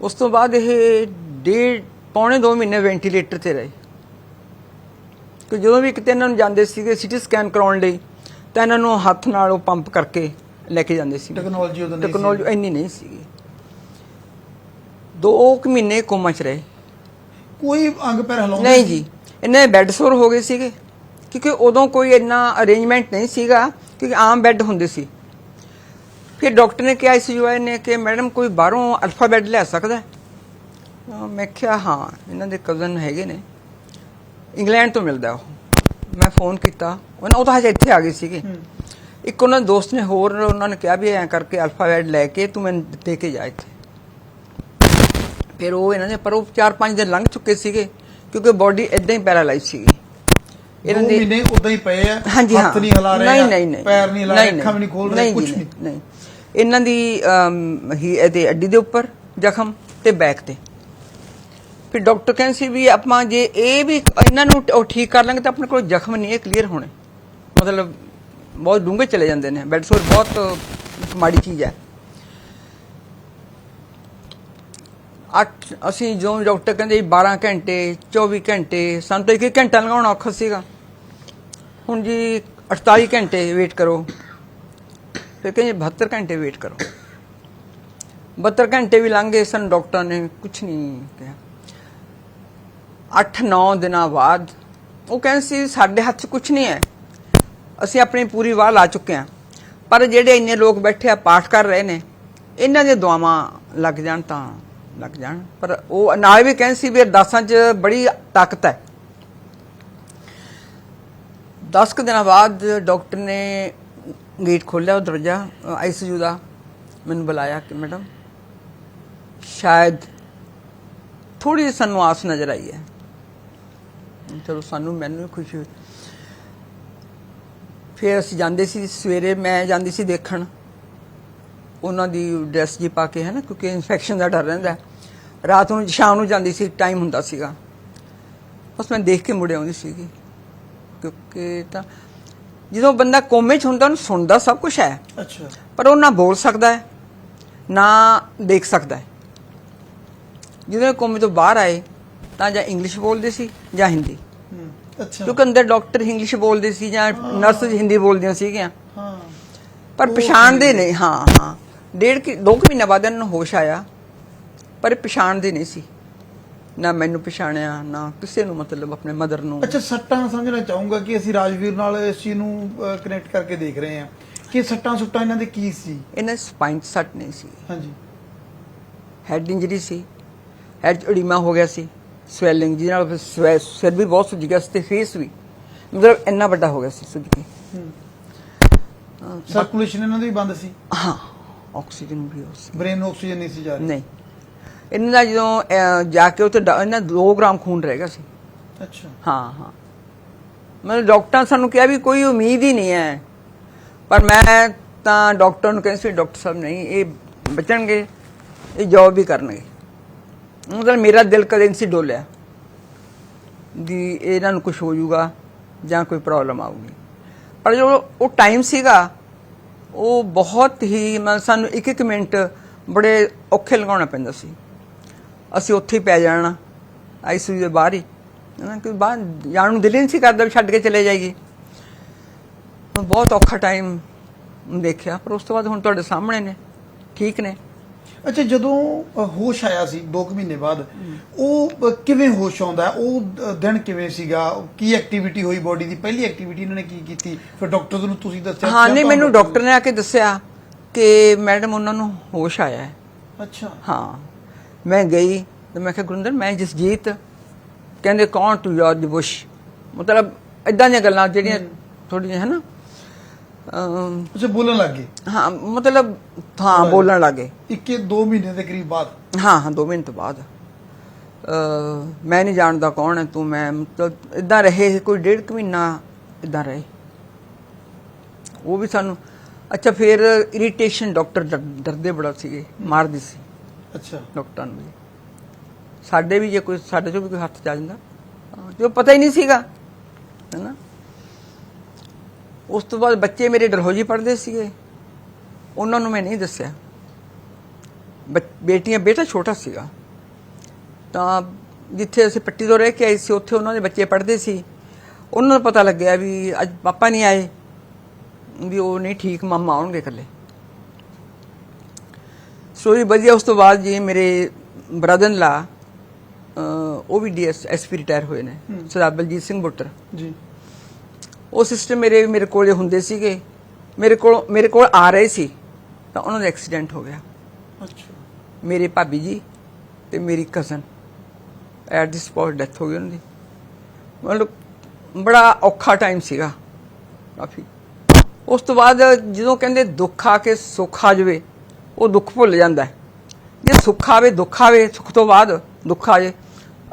ਉਸ ਤੋਂ ਬਾਅਦ ਇਹ ਡੇਢ ਪੌਣੇ 2 ਮਹੀਨੇ ਵੈਂਟੀਲੇਟਰ ਤੇ ਰਹੇ। ਕਿ ਜਦੋਂ ਵੀ ਕਿਤੇ ਇਹਨਾਂ ਨੂੰ ਜਾਂਦੇ ਸੀਗੇ ਸਿਟੀ ਸਕੈਨ ਕਰਾਉਣ ਲਈ ਤਾਂ ਇਹਨਾਂ ਨੂੰ ਹੱਥ ਨਾਲ ਉਹ ਪੰਪ ਕਰਕੇ ਲੈ ਕੇ ਜਾਂਦੇ ਸੀ ਟੈਕਨੋਲੋਜੀ ਉਦੋਂ ਨਹੀਂ ਸੀ। ਟੈਕਨੋਲੋਜੀ ਇੰਨੀ ਨਹੀਂ ਸੀਗੀ। ਦੋ ਕੁ ਮਹੀਨੇ ਕੋਮਾ ਚ ਰਹੇ। ਕੋਈ ਅੰਗ ਪੈਰ ਹਿਲਾਉਂਦੇ ਨਹੀਂ ਜੀ ਇਹਨੇ ਬੈੱਡ ਸੋਰ ਹੋ ਗਏ ਸੀਗੇ। ਕਿਉਂਕਿ ਉਦੋਂ ਕੋਈ ਇੰਨਾ ਅਰੇਂਜਮੈਂਟ ਨਹੀਂ ਸੀਗਾ ਕਿਉਂਕਿ ਆਮ ਬੈੱਡ ਹੁੰਦੇ ਸੀ। ਫਿਰ ਡਾਕਟਰ ਨੇ ਕਿਹਾ ਆਈਸੀਯੂ ਵਾਲੇ ਨੇ ਕਿ ਮੈਡਮ ਕੋਈ ਬਾਹਰੋਂ ਅਲਫਾ ਬੈੱਡ ਲੈ ਸਕਦਾ ਮੈਂ ਕਿਹਾ ਹਾਂ ਇਹਨਾਂ ਦੇ ਕਜ਼ਨ ਹੈਗੇ ਨੇ। ਇੰਗਲੈਂਡ ਤੋਂ ਮਿਲਦਾ ਉਹ। ਮੈਂ ਫੋਨ ਕੀਤਾ। ਉਹਨਾਂ ਉਹ ਤਾਂ ਹਜੇ ਇੱਥੇ ਆ ਗਏ ਸੀਗੇ। ਇੱਕ ਉਹਨਾਂ ਦੇ ਦੋਸਤ ਨੇ ਹੋਰ ਉਹਨਾਂ ਨੇ ਕਿਹਾ ਵੀ ਐਂ ਕਰਕੇ ਅਲਫਾ ਬੈੱਡ ਲੈ ਕੇ ਤੂੰ ਮੈਨੂੰ ਦੇ ਕੇ ਜਾ ਇੱਥੇ। ਫਿਰ ਉਹ ਇਹਨਾਂ ਨੇ ਪਰ ਉਹ 4-5 ਦਿਨ ਲੰਘ ਚੁੱਕੇ ਸੀਗੇ ਕਿਉਂਕਿ ਬਾਡੀ ਇਦਾਂ ਹੀ ਪੈਰਾਲਾਈਜ਼ ਸੀਗੀ। ਇਹਨਾਂ ਦੇ ਮਹੀਨੇ ਉਦਾਂ ਹੀ ਪਏ ਆ ਹੱਥ ਨਹੀਂ ਹਿਲਾ ਰਹੇ ਨਹੀਂ ਨਹੀਂ ਨਹੀਂ। ਪੈਰ ਨਹੀਂ ਹਿਲਾ ਰਹੇ ਅੱਖਾਂ ਵੀ ਨਹੀਂ ਖੋਲ ਰਹੇ ਕੁਝ ਨਹੀਂ। ਨਹੀਂ। ਇਹਨਾਂ ਦੀ ਹੀ ਇਹਦੇ ਅੱਡੀ ਦੇ ਉੱਪਰ ਜ਼ਖਮ ਤੇ ਬੈਕ ਤੇ। ਫਿਰ ਡਾਕਟਰ ਕਹਿੰਦੇ ਸੀ ਵੀ ਆਪਾਂ ਜੇ ਇਹ ਵੀ ਇਹਨਾਂ ਨੂੰ ਉਹ ਠੀਕ ਕਰ ਲਾਂਗੇ ਤਾਂ ਆਪਣੇ ਕੋਲ ਜ਼ਖਮ ਨਹੀਂ ਇਹ ਕਲੀਅਰ ਹੋਣੇ। ਮਤਲਬ ਬਹੁਤ ਡੂੰਘੇ ਚਲੇ ਜਾਂਦੇ ਨੇ। ਬੈੱਡ ਸੋਰ ਬਹੁਤ ਮਾੜੀ ਚੀਜ਼ ਹੈ। ਅੱਠ, ਅਸੀਂ ਜੋ ਡਾਕਟਰ ਕਹਿੰਦੇ ਸੀ 12 ਘੰਟੇ 24 ਘੰਟੇ, ਸਾਨੂੰ ਤਾਂ ਇੱਕ ਘੰਟਾ ਲਗਾਉਣਾ ਔਖਾ ਸੀਗਾ। ਹੁਣ ਜੀ 48 ਘੰਟੇ ਵੇਟ ਕਰੋ। ਫਿਰ ਕਹਿੰਦੇ 72 ਘੰਟੇ ਵੇਟ ਕਰੋ। 72 ਘੰਟੇ ਵੀ ਲੰਘ ਗਏ ਸਾਨੂੰ, ਡਾਕਟਰ ਨੇ ਕੁਝ ਨਹੀਂ ਕਿਹਾ। 8-9 ਦਿਨਾਂ ਬਾਅਦ ਉਹ ਕਹਿੰਦੇ ਸੀ, ਸਾਡੇ ਹੱਥ 'ਚ ਕੁਝ ਨਹੀਂ ਹੈ। ਅਸੀਂ ਆਪਣੀ ਪੂਰੀ ਵਾਹ ਲਾ ਚੁੱਕੇ ਹਾਂ। ਪਰ ਜਿਹੜੇ ਇੰਨੇ ਲੋਕ ਬੈਠੇ ਆ, ਪਾਠ ਕਰ ਰਹੇ ਨੇ, ਇਹਨਾਂ ਦੀਆਂ ਦੁਆਵਾਂ ਲੱਗ ਜਾਣ ਤਾਂ ਲੱਗ ਜਾਣ। ਪਰ ਉਹ ਨਾਲ ਵੀ ਕਹਿੰਦੇ ਸੀ ਵੀ ਅਰਦਾਸਾਂ 'ਚ ਬੜੀ ਤਾਕਤ ਹੈ। 10 ਕੁ ਦਿਨਾਂ ਬਾਅਦ ਡਾਕਟਰ ਨੇ ਗੇਟ ਖੋਲ੍ਹਿਆ ਉਹ ਦਰਜਾ ਆਈਸੀਯੂ ਦਾ। ਮੈਨੂੰ ਬੁਲਾਇਆ ਕਿ ਮੈਡਮ, ਸ਼ਾਇਦ ਥੋੜੀ ਜਿਹੀ ਸਾਨੂੰ ਆਸ ਨਜ਼ਰ ਆਈ ਹੈ। ਚਲੋ ਸਾਨੂੰ ਮੈਨੂੰ ਵੀ ਖੁਸ਼ੀ ਹੋਈ ਫਿਰ ਅਸੀਂ ਜਾਂਦੇ ਸੀ ਸਵੇਰੇ, ਮੈਂ ਜਾਂਦੀ ਸੀ ਦੇਖਣ। ਉਹਨਾਂ ਦੀ ਡਰੈਸ ਜੀ ਪਾ ਕੇ ਹੈ ਨਾ, ਕਿਉਂਕਿ ਇਨਫੈਕਸ਼ਨ ਦਾ ਡਰ ਰਹਿੰਦਾ। ਰਾਤ ਨੂੰ, ਸ਼ਾਮ ਨੂੰ ਜਾਂਦੀ ਸੀ, ਟਾਈਮ ਹੁੰਦਾ ਸੀਗਾ। ਬਸ ਮੈਂ ਦੇਖ ਕੇ ਮੁੜੇ ਆਉਂਦੀ ਸੀਗੀ। ਕਿਉਂਕਿ ਤਾਂ ਜਦੋਂ ਬੰਦਾ ਕੋਮੇ ਚ ਹੁੰਦਾ ਉਹਨੂੰ ਸੁਣਦਾ ਸਭ ਕੁਝ ਹੈ। ਅੱਛਾ। ਪਰ ਉਹ ਨਾ ਬੋਲ ਸਕਦਾ ਹੈ ਨਾ ਦੇਖ ਸਕਦਾ ਹੈ। ਜਦੋਂ ਇਹ ਕੋਮੇ ਤੋਂ ਬਾਹਰ ਆਏ ਤਾਂ ਜਾਂ ਇੰਗਲਿਸ਼ ਬੋਲਦੇ ਸੀ ਜਾਂ ਹਿੰਦੀ। ਅੱਛਾ। ਕਿਉਂਕਿ ਅੰਦਰ ਡਾਕਟਰ ਇੰਗਲਿਸ਼ ਬੋਲਦੇ ਸੀ ਜਾਂ ਨਰਸ ਹਿੰਦੀ ਬੋਲਦੀਆਂ ਸੀਗੀਆਂ। ਹਾਂ। ਪਰ ਪਛਾਣਦੇ ਨਹੀਂ ਹਾਂ ਹਾਂ। ਡੇਢ ਕਿ ਦੋ ਕੁ ਮਹੀਨੇ ਬਾਅਦ ਇਹਨਾਂ ਨੂੰ ਹੋਸ਼ ਆਇਆ ਪਰ ਪਛਾਣਦੇ ਨਹੀਂ ਸੀ। ਨਾ ਮੈਨੂੰ ਪਛਾਣਿਆ ਨਾ ਕਿਸੇ ਨੂੰ ਮਤਲਬ ਆਪਣੇ ਮਦਰ ਨੂੰ। ਅੱਛਾ ਸੱਟਾਂ ਸਮਝਣਾ ਚਾਹੂੰਗਾ ਕਿ ਅਸੀਂ ਰਾਜਵੀਰ ਨਾਲ ਇਸ ਚੀਜ਼ ਨੂੰ ਕਨੈਕਟ ਕਰਕੇ ਦੇਖ ਰਹੇ ਹਾਂ। ਕਿ ਸੱਟਾਂ ਸੁੱਟਾਂ ਇਹਨਾਂ ਦੇ ਕੀ ਸੀ? ਇਹਨਾਂ ਸਪਾਈਨ ਸੱਟ ਨਹੀਂ ਸੀ। ਹਾਂਜੀ। ਹੈਡ ਇੰਜਰੀ ਸੀ। ਹੈਡ ਅਡੀਮਾ ਹੋ ਗਿਆ ਸੀ। ਸਵੈਲਿੰਗ ਜਿਹਦੇ ਨਾਲ ਫਿਰ ਸਿਰ ਵੀ ਬਹੁਤ ਸੁੱਜ ਗਿਆ ਸੀ ਤੇ ਫੇਸ ਵੀ। ਮਤਲਬ ਇੰਨਾ ਵੱਡਾ ਹੋ ਗਿਆ ਸੀ ਸੁੱਜ ਕੇ। ਸਰਕੂਲੇਸ਼ਨ ਇਹਨਾਂ ਦੀ ਬੰਦ ਸੀ? ਹਾਂ। ਆਕਸੀਜਨ ਵੀ ਹੋ ਸੀ। ਬ੍ਰੇਨ ਨੂੰ ਆਕਸੀਜਨ ਨਹੀਂ ਸੀ ਜਾ ਰਹੀ? ਨਹੀਂ। ਇਹਨਾਂ ਦਾ ਜਦੋਂ ਅਹ, ਜਾ ਕੇ ਉੱਥੇ ਡਾ- ਇਹਨਾਂ 2 ਗ੍ਰਾਮ ਖੂਨ ਰਹਿ ਗਿਆ ਸੀ। ਅੱਛਾ। ਹਾਂ ਹਾਂ। ਮਤਲਬ ਡਾਕਟਰਾਂ ਸਾਨੂੰ ਕਿਹਾ ਵੀ ਕੋਈ ਉਮੀਦ ਹੀ ਨਹੀਂ ਹੈ। ਪਰ ਮੈਂ ਤਾਂ ਡਾਕਟਰ ਨੂੰ ਕਹਿੰਦੀ ਸੀ ਡਾਕਟਰ ਸਾਹਿਬ ਨਹੀਂ ਇਹ ਬਚਣਗੇ ਇਹ ਜੌਬ ਵੀ ਕਰਨਗੇ। ਮਤਲਬ ਮੇਰਾ ਦਿਲ ਕਦੇ ਨਹੀਂ ਸੀ ਡੋਲਿਆ ਵੀ ਇਹਨਾਂ ਨੂੰ ਕੁਝ ਹੋ ਜਾਊਗਾ ਜਾਂ ਕੋਈ ਪ੍ਰੋਬਲਮ ਆਊਗੀ। ਪਰ ਜੋ ਉਹ ਟਾਈਮ ਸੀਗਾ ਉਹ ਬਹੁਤ ਹੀ ਮਤਲਬ ਸਾਨੂੰ ਇੱਕ ਇੱਕ ਮਿੰਟ ਬੜੇ ਔਖੇ ਲਗਾਉਣਾ ਪੈਂਦਾ ਸੀ। ਅਸੀਂ ਉੱਥੇ ਹੀ ਪੈ ਜਾਣਾ। ਆਈਸੀਯੂ ਦੇ ਬਾਹਰ ਹੀ। ਹਨਾ ਕਿ ਬਾਹਰ ਜਾਣ ਨੂੰ ਦਿਲ ਨਹੀਂ ਸੀ ਕਰਦਾ ਛੱਡ ਕੇ ਚਲੇ ਜਾਈਏ। ਬਹੁਤ ਔਖਾ ਟਾਈਮ ਦੇਖਿਆ ਪਰ ਉਸ ਤੋਂ ਬਾਅਦ ਹੁਣ ਤੁਹਾਡੇ ਸਾਹਮਣੇ ਨੇ ਠੀਕ ਨੇ। ਅੱਛਾ ਜਦੋਂ ਹੋਸ਼ ਆਇਆ ਸੀ 2 ਮਹੀਨੇ ਬਾਅਦ ਉਹ ਕਿਵੇਂ ਹੋਸ਼ ਆਉਂਦਾ? ਉਹ ਦਿਨ ਕਿਵੇਂ ਸੀਗਾ? ਕੀ ਐਕਟੀਵਿਟੀ ਹੋਈ ਬੋਡੀ ਦੀ? ਪਹਿਲੀ ਐਕਟੀਵਿਟੀ ਇਹਨਾਂ ਨੇ ਕੀ ਕੀਤੀ? ਫਿਰ ਡਾਕਟਰ ਨੂੰ ਤੁਸੀਂ ਦੱਸਿਆ ਹਾਂ ਨਹੀਂ ਮੈਨੂੰ ਡਾਕਟਰ ਨੇ ਆ ਕੇ ਦੱਸਿਆ ਕਿ ਮੈਡਮ ਉਹਨਾਂ ਨੂੰ ਹੋਸ਼ ਆਇਆ ਹੈ। ਅੱਛਾ। ਹਾਂ। ਮੈਂ ਗਈ ਤੇ ਮੈਂ ਕਿਹਾ ਗੁਰਿੰਦਰ ਮੈਂ ਜਸਜੀਤ। ਕਹਿੰਦੇ ਕੌਣ ਤੂੰ ਜਾਰਜ ਬੁਸ਼ ਮਤਲਬ ਇਦਾਂ ਦੀਆਂ ਗੱਲਾਂ ਜਿਹੜੀਆਂ ਥੋੜੀਆਂ ਹੈ ਨਾ ਅੱਛਾ ਬੋਲਣ ਲੱਗ ਹਾਂ ਮਤਲਬ ਹਾਂ ਬੋਲਣ ਲੱਗੇ ਇੱਕੇ 2 ਮਹੀਨੇ ਦੇ ਕਰੀਬ ਬਾਅਦ? ਹਾਂ ਹਾਂ 2 ਮਿੰਟ ਬਾਅਦ। ਅ ਮੈਂ ਨਹੀਂ ਜਾਣਦਾ ਕੌਣ ਹੈ ਤੂੰ ਮੈਂ ਮਤਲਬ ਇਦਾਂ ਰਹੇ ਕੋਈ ਡੇਢ ਕੁ ਮਹੀਨਾ ਇਦਾਂ ਰਹੇ। ਉਹ ਵੀ ਸਾਨੂੰ ਅੱਛਾ ਫਿਰ ਇਰੀਟੇਸ਼ਨ ਡਾਕਟਰ ਡਰਦੇ ਬੜਾ ਸੀਗੇ ਮਾਰਦੇ ਸੀ। ਅੱਛਾ। ਡਾਕਟਰਾਂ ਨੂੰ ਜੀ। ਸਾਡੇ ਵੀ ਜੇ ਕੋਈ ਸਾਡੇ ਚੋਂ ਵੀ ਕੋਈ ਹੱਥ ਜਾ ਜਾਂਦਾ। ਹਾਂ, ਜੋ ਪਤਾ ਹੀ ਨਹੀਂ ਸੀਗਾ। ਹੈਨਾ? ਉਸ ਤੋਂ ਬਾਅਦ ਬੱਚੇ ਮੇਰੇ ਡਰਹੋਜੀ ਪੜ੍ਹਦੇ ਸੀਗੇ। ਉਹਨਾਂ ਨੂੰ ਮੈਂ ਨਹੀਂ ਦੱਸਿਆ। ਬੱਚ- ਬੇਟੀਆਂ ਬੇਟਾ ਛੋਟਾ ਸੀਗਾ। ਤਾਂ ਜਿੱਥੇ ਅਸੀਂ ਪੱਟੀ ਤੋਂ ਰਹਿ ਕੇ ਆਏ ਸੀ ਉੱਥੇ ਉਹਨਾਂ ਦੇ ਬੱਚੇ ਪੜ੍ਹਦੇ ਸੀ। ਉਹਨਾਂ ਨੂੰ ਪਤਾ ਲੱਗਿਆ ਵੀ ਅੱਜ ਪਾਪਾ ਨਹੀਂ ਆਏ। ਵੀ ਉਹ ਨਹੀਂ ਠੀਕ ਮਾਮਾ ਆਉਣਗੇ ਇਕੱਲੇ। ਸਟੋਰੀ ਵਧੀਆ ਉਸ ਤੋਂ ਬਾਅਦ ਜੀ ਮੇਰੇ ਬ੍ਰਦਰ ਲਾ ਉਹ ਵੀ ਡੀਐਸ ਐਸਪੀ ਰਿਟਾਇਰ ਹੋਏ ਨੇ ਸਰਦਾਰ ਬਲਜੀਤ ਸਿੰਘ ਬੁੱਟਰ। ਜੀ। ਉਹ ਸਿਸਟਮ ਮੇਰੇ ਮੇਰੇ ਕੋਲੇ ਹੁੰਦੇ ਸੀਗੇ ਮੇਰੇ ਕੋਲ ਮੇਰੇ ਕੋਲ ਆ ਰਹੇ ਸੀ ਤਾਂ ਉਹਨਾਂ ਦਾ ਐਕਸੀਡੈਂਟ ਹੋ ਗਿਆ। ਅੱਛਾ। ਮੇਰੇ ਭਾਬੀ ਜੀ ਤੇ ਮੇਰੀ cousin at the spot death ਹੋ ਗਈ ਉਹਨਾਂ ਦੀ। ਮਤਲਬ ਬੜਾ ਔਖਾ ਟਾਈਮ ਸੀਗਾ ਕਾਫੀ। ਉਸ ਤੋਂ ਬਾਅਦ ਜਦੋਂ ਕਹਿੰਦੇ ਦੁੱਖ ਆ ਕੇ ਸੁੱਖ ਆ ਜਾਵੇ ਉਹ ਦੁੱਖ ਭੁੱਲ ਜਾਂਦਾ ਜੇ ਸੁੱਖ ਆਵੇ ਦੁੱਖ ਆਵੇ ਸੁੱਖ ਤੋਂ ਬਾਅਦ ਦੁੱਖ ਆ ਜਾਏ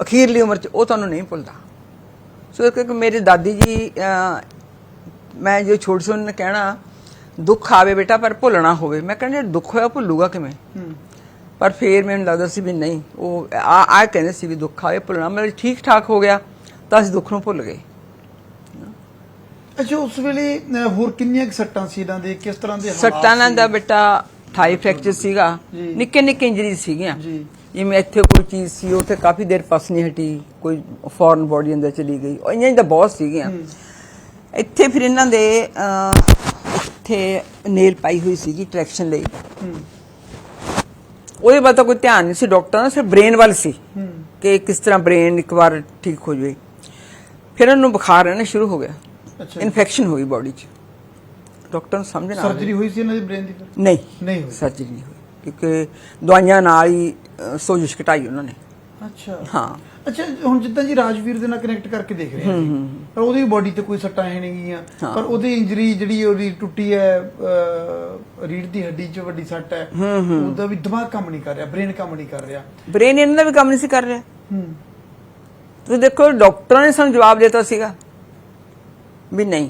ਅਖੀਰਲੀ ਉਮਰ 'ਚ ਉਹ ਤੁਹਾਨੂੰ ਨਹੀਂ ਭੁੱਲਦਾ। ਸੋ ਇਹ ਕਿ ਮੇਰੇ ਦਾਦੀ ਜੀ ਮੈਂ ਜੋ ਛੋਟੀ ਸੀ ਉਹਨੇ ਕਹਿਣਾ ਦੁੱਖ ਆਵੇ ਬੇਟਾ ਪਰ ਭੁੱਲਣਾ ਹੋਵੇ। ਮੈਂ ਕਹਿੰਦਾ ਦੁੱਖ ਹੋਇਆ ਭੁੱਲੂਗਾ ਕਿਵੇਂ? ਪਰ ਫੇਰ ਮੈਨੂੰ ਲੱਗਦਾ ਸੀ ਵੀ ਨਹੀਂ ਉਹ ਆ ਆ ਕਹਿੰਦੇ ਸੀ ਵੀ ਦੁੱਖ ਆਵੇ ਭੁੱਲਣਾ। ਮਤਲਬ ਠੀਕ ਠਾਕ ਹੋ ਗਿਆ ਤਾਂ ਅਸੀਂ ਦੁੱਖ ਨੂੰ ਭੁੱਲ ਗਏ। ਅੱਛਾ ਉਸ ਵੇਲੇ ਹੋਰ ਕਿੰਨੀਆਂ ਸੱਟਾਂ ਸੀ ਇਹਨਾਂ ਦੇ? ਕਿਸ ਤਰ੍ਹਾਂ ਦੇ ਸੱਟਾਂ ਨਾਲ? ਦਾ ਬੇਟਾ ਥਾਈ ਫ੍ਰੈਕਚਰ ਸੀਗਾ। ਨਿੱਕੇ ਨਿੱਕੇ ਇੰਜਰੀ ਸੀਗੀਆਂ। ਜੀ। ਜਿਵੇਂ ਇੱਥੇ ਕੋਈ ਚੀਜ਼ ਸੀ ਉੱਥੇ ਕਾਫੀ ਦੇਰ ਪਸ ਨਹੀਂ ਹਟੀ ਕੋਈ ਫੋਰਨ ਬੋਡੀ ਅੰਦਰ ਚਲੀ ਗਈ। ਉਹ ਇੰਨੀਆਂ ਤਾਂ ਬਹੁਤ ਸੀਗੀਆਂ। ਇੱਥੇ ਫਿਰ ਇਹਨਾਂ ਦੇ ਇੱਥੇ ਨੇਲ ਪਾਈ ਹੋਈ ਸੀਗੀ ਟ੍ਰੈਕਸ਼ਨ ਲਈ। ਉਹਦੇ ਬਾਅਦ ਤਾਂ ਕੋਈ ਧਿਆਨ ਨਹੀਂ ਸੀ ਡਾਕਟਰ ਦਾ ਸਿਰਫ ਬ੍ਰੇਨ ਵੱਲ ਸੀ ਕਿ ਕਿਸ ਤਰ੍ਹਾਂ ਬ੍ਰੇਨ ਇੱਕ ਵਾਰ ਠੀਕ ਹੋ ਜਾਵੇ। ਫਿਰ ਉਹਨੂੰ ਬੁਖਾਰ ਰਹਿਣਾ ਸ਼ੁਰੂ ਹੋ ਗਿਆ। ਇਨਫੈਕਸ਼ਨ ਹੋ ਗਈ ਬਾਡੀ 'ਚ। ਡਾਕਟਰ ਨੂੰ ਸਮਝ ਨਾ ਸਰਜਰੀ ਹੋਈ ਸੀ ਇਹਨਾਂ ਦੀ ਬ੍ਰੇਨ ਦੀ? ਨਹੀਂ। ਨਹੀਂ ਹੋਈ। ਸਰਜਰੀ ਨਹੀਂ ਹੋਈ। ਕਿਉਂਕਿ ਦਵਾਈਆਂ ਨਾਲ ਹੀ ਸੋਜਸ਼ ਘਟਾਈ ਉਹਨਾਂ ਨੇ। ਅੱਛਾ। ਹਾਂ। ਅੱਛਾ ਹੁਣ ਜਿੱਦਾਂ ਜੀ ਰਾਜਵੀਰ ਦੇ ਨਾਲ ਕਨੈਕਟ ਕਰਕੇ ਦੇਖ ਰਹੇ ਹਾਂ ਪਰ ਉਹਦੀ ਬਾਡੀ ਤੇ ਕੋਈ ਸੱਟਾਂ ਹੈ ਨਹੀਂ ਹਾਂ। ਪਰ ਉਹਦੀ ਇੰਜਰੀ ਜਿਹੜੀ ਉਹਦੀ ਟੁੱਟੀ ਹੈ ਰੀੜ੍ਹ ਦੀ ਹੱਡੀ 'ਚ ਵੱਡੀ ਸੱਟ ਹੈ। ਉਹਦਾ ਵੀ ਦਿਮਾਗ ਕੰਮ ਨਹੀਂ ਕਰ ਰਿਹਾ ਬ੍ਰੇਨ ਕੰਮ ਨਹੀਂ ਕਰ ਰਿਹਾ। ਬ੍ਰੇਨ ਇਹਨਾਂ ਦਾ ਵੀ ਕੰਮ ਨਹੀਂ ਸੀ ਕਰ ਰਿਹਾ। ਹੂੰ। ਤੁਸੀਂ ਦੇਖੋ ਡਾਕਟਰਾਂ ਨੇ ਸਾਨੂੰ ਜਵਾਬ ਦਿੱਤਾ ਸੀਗਾ ਵੀ ਨਹੀਂ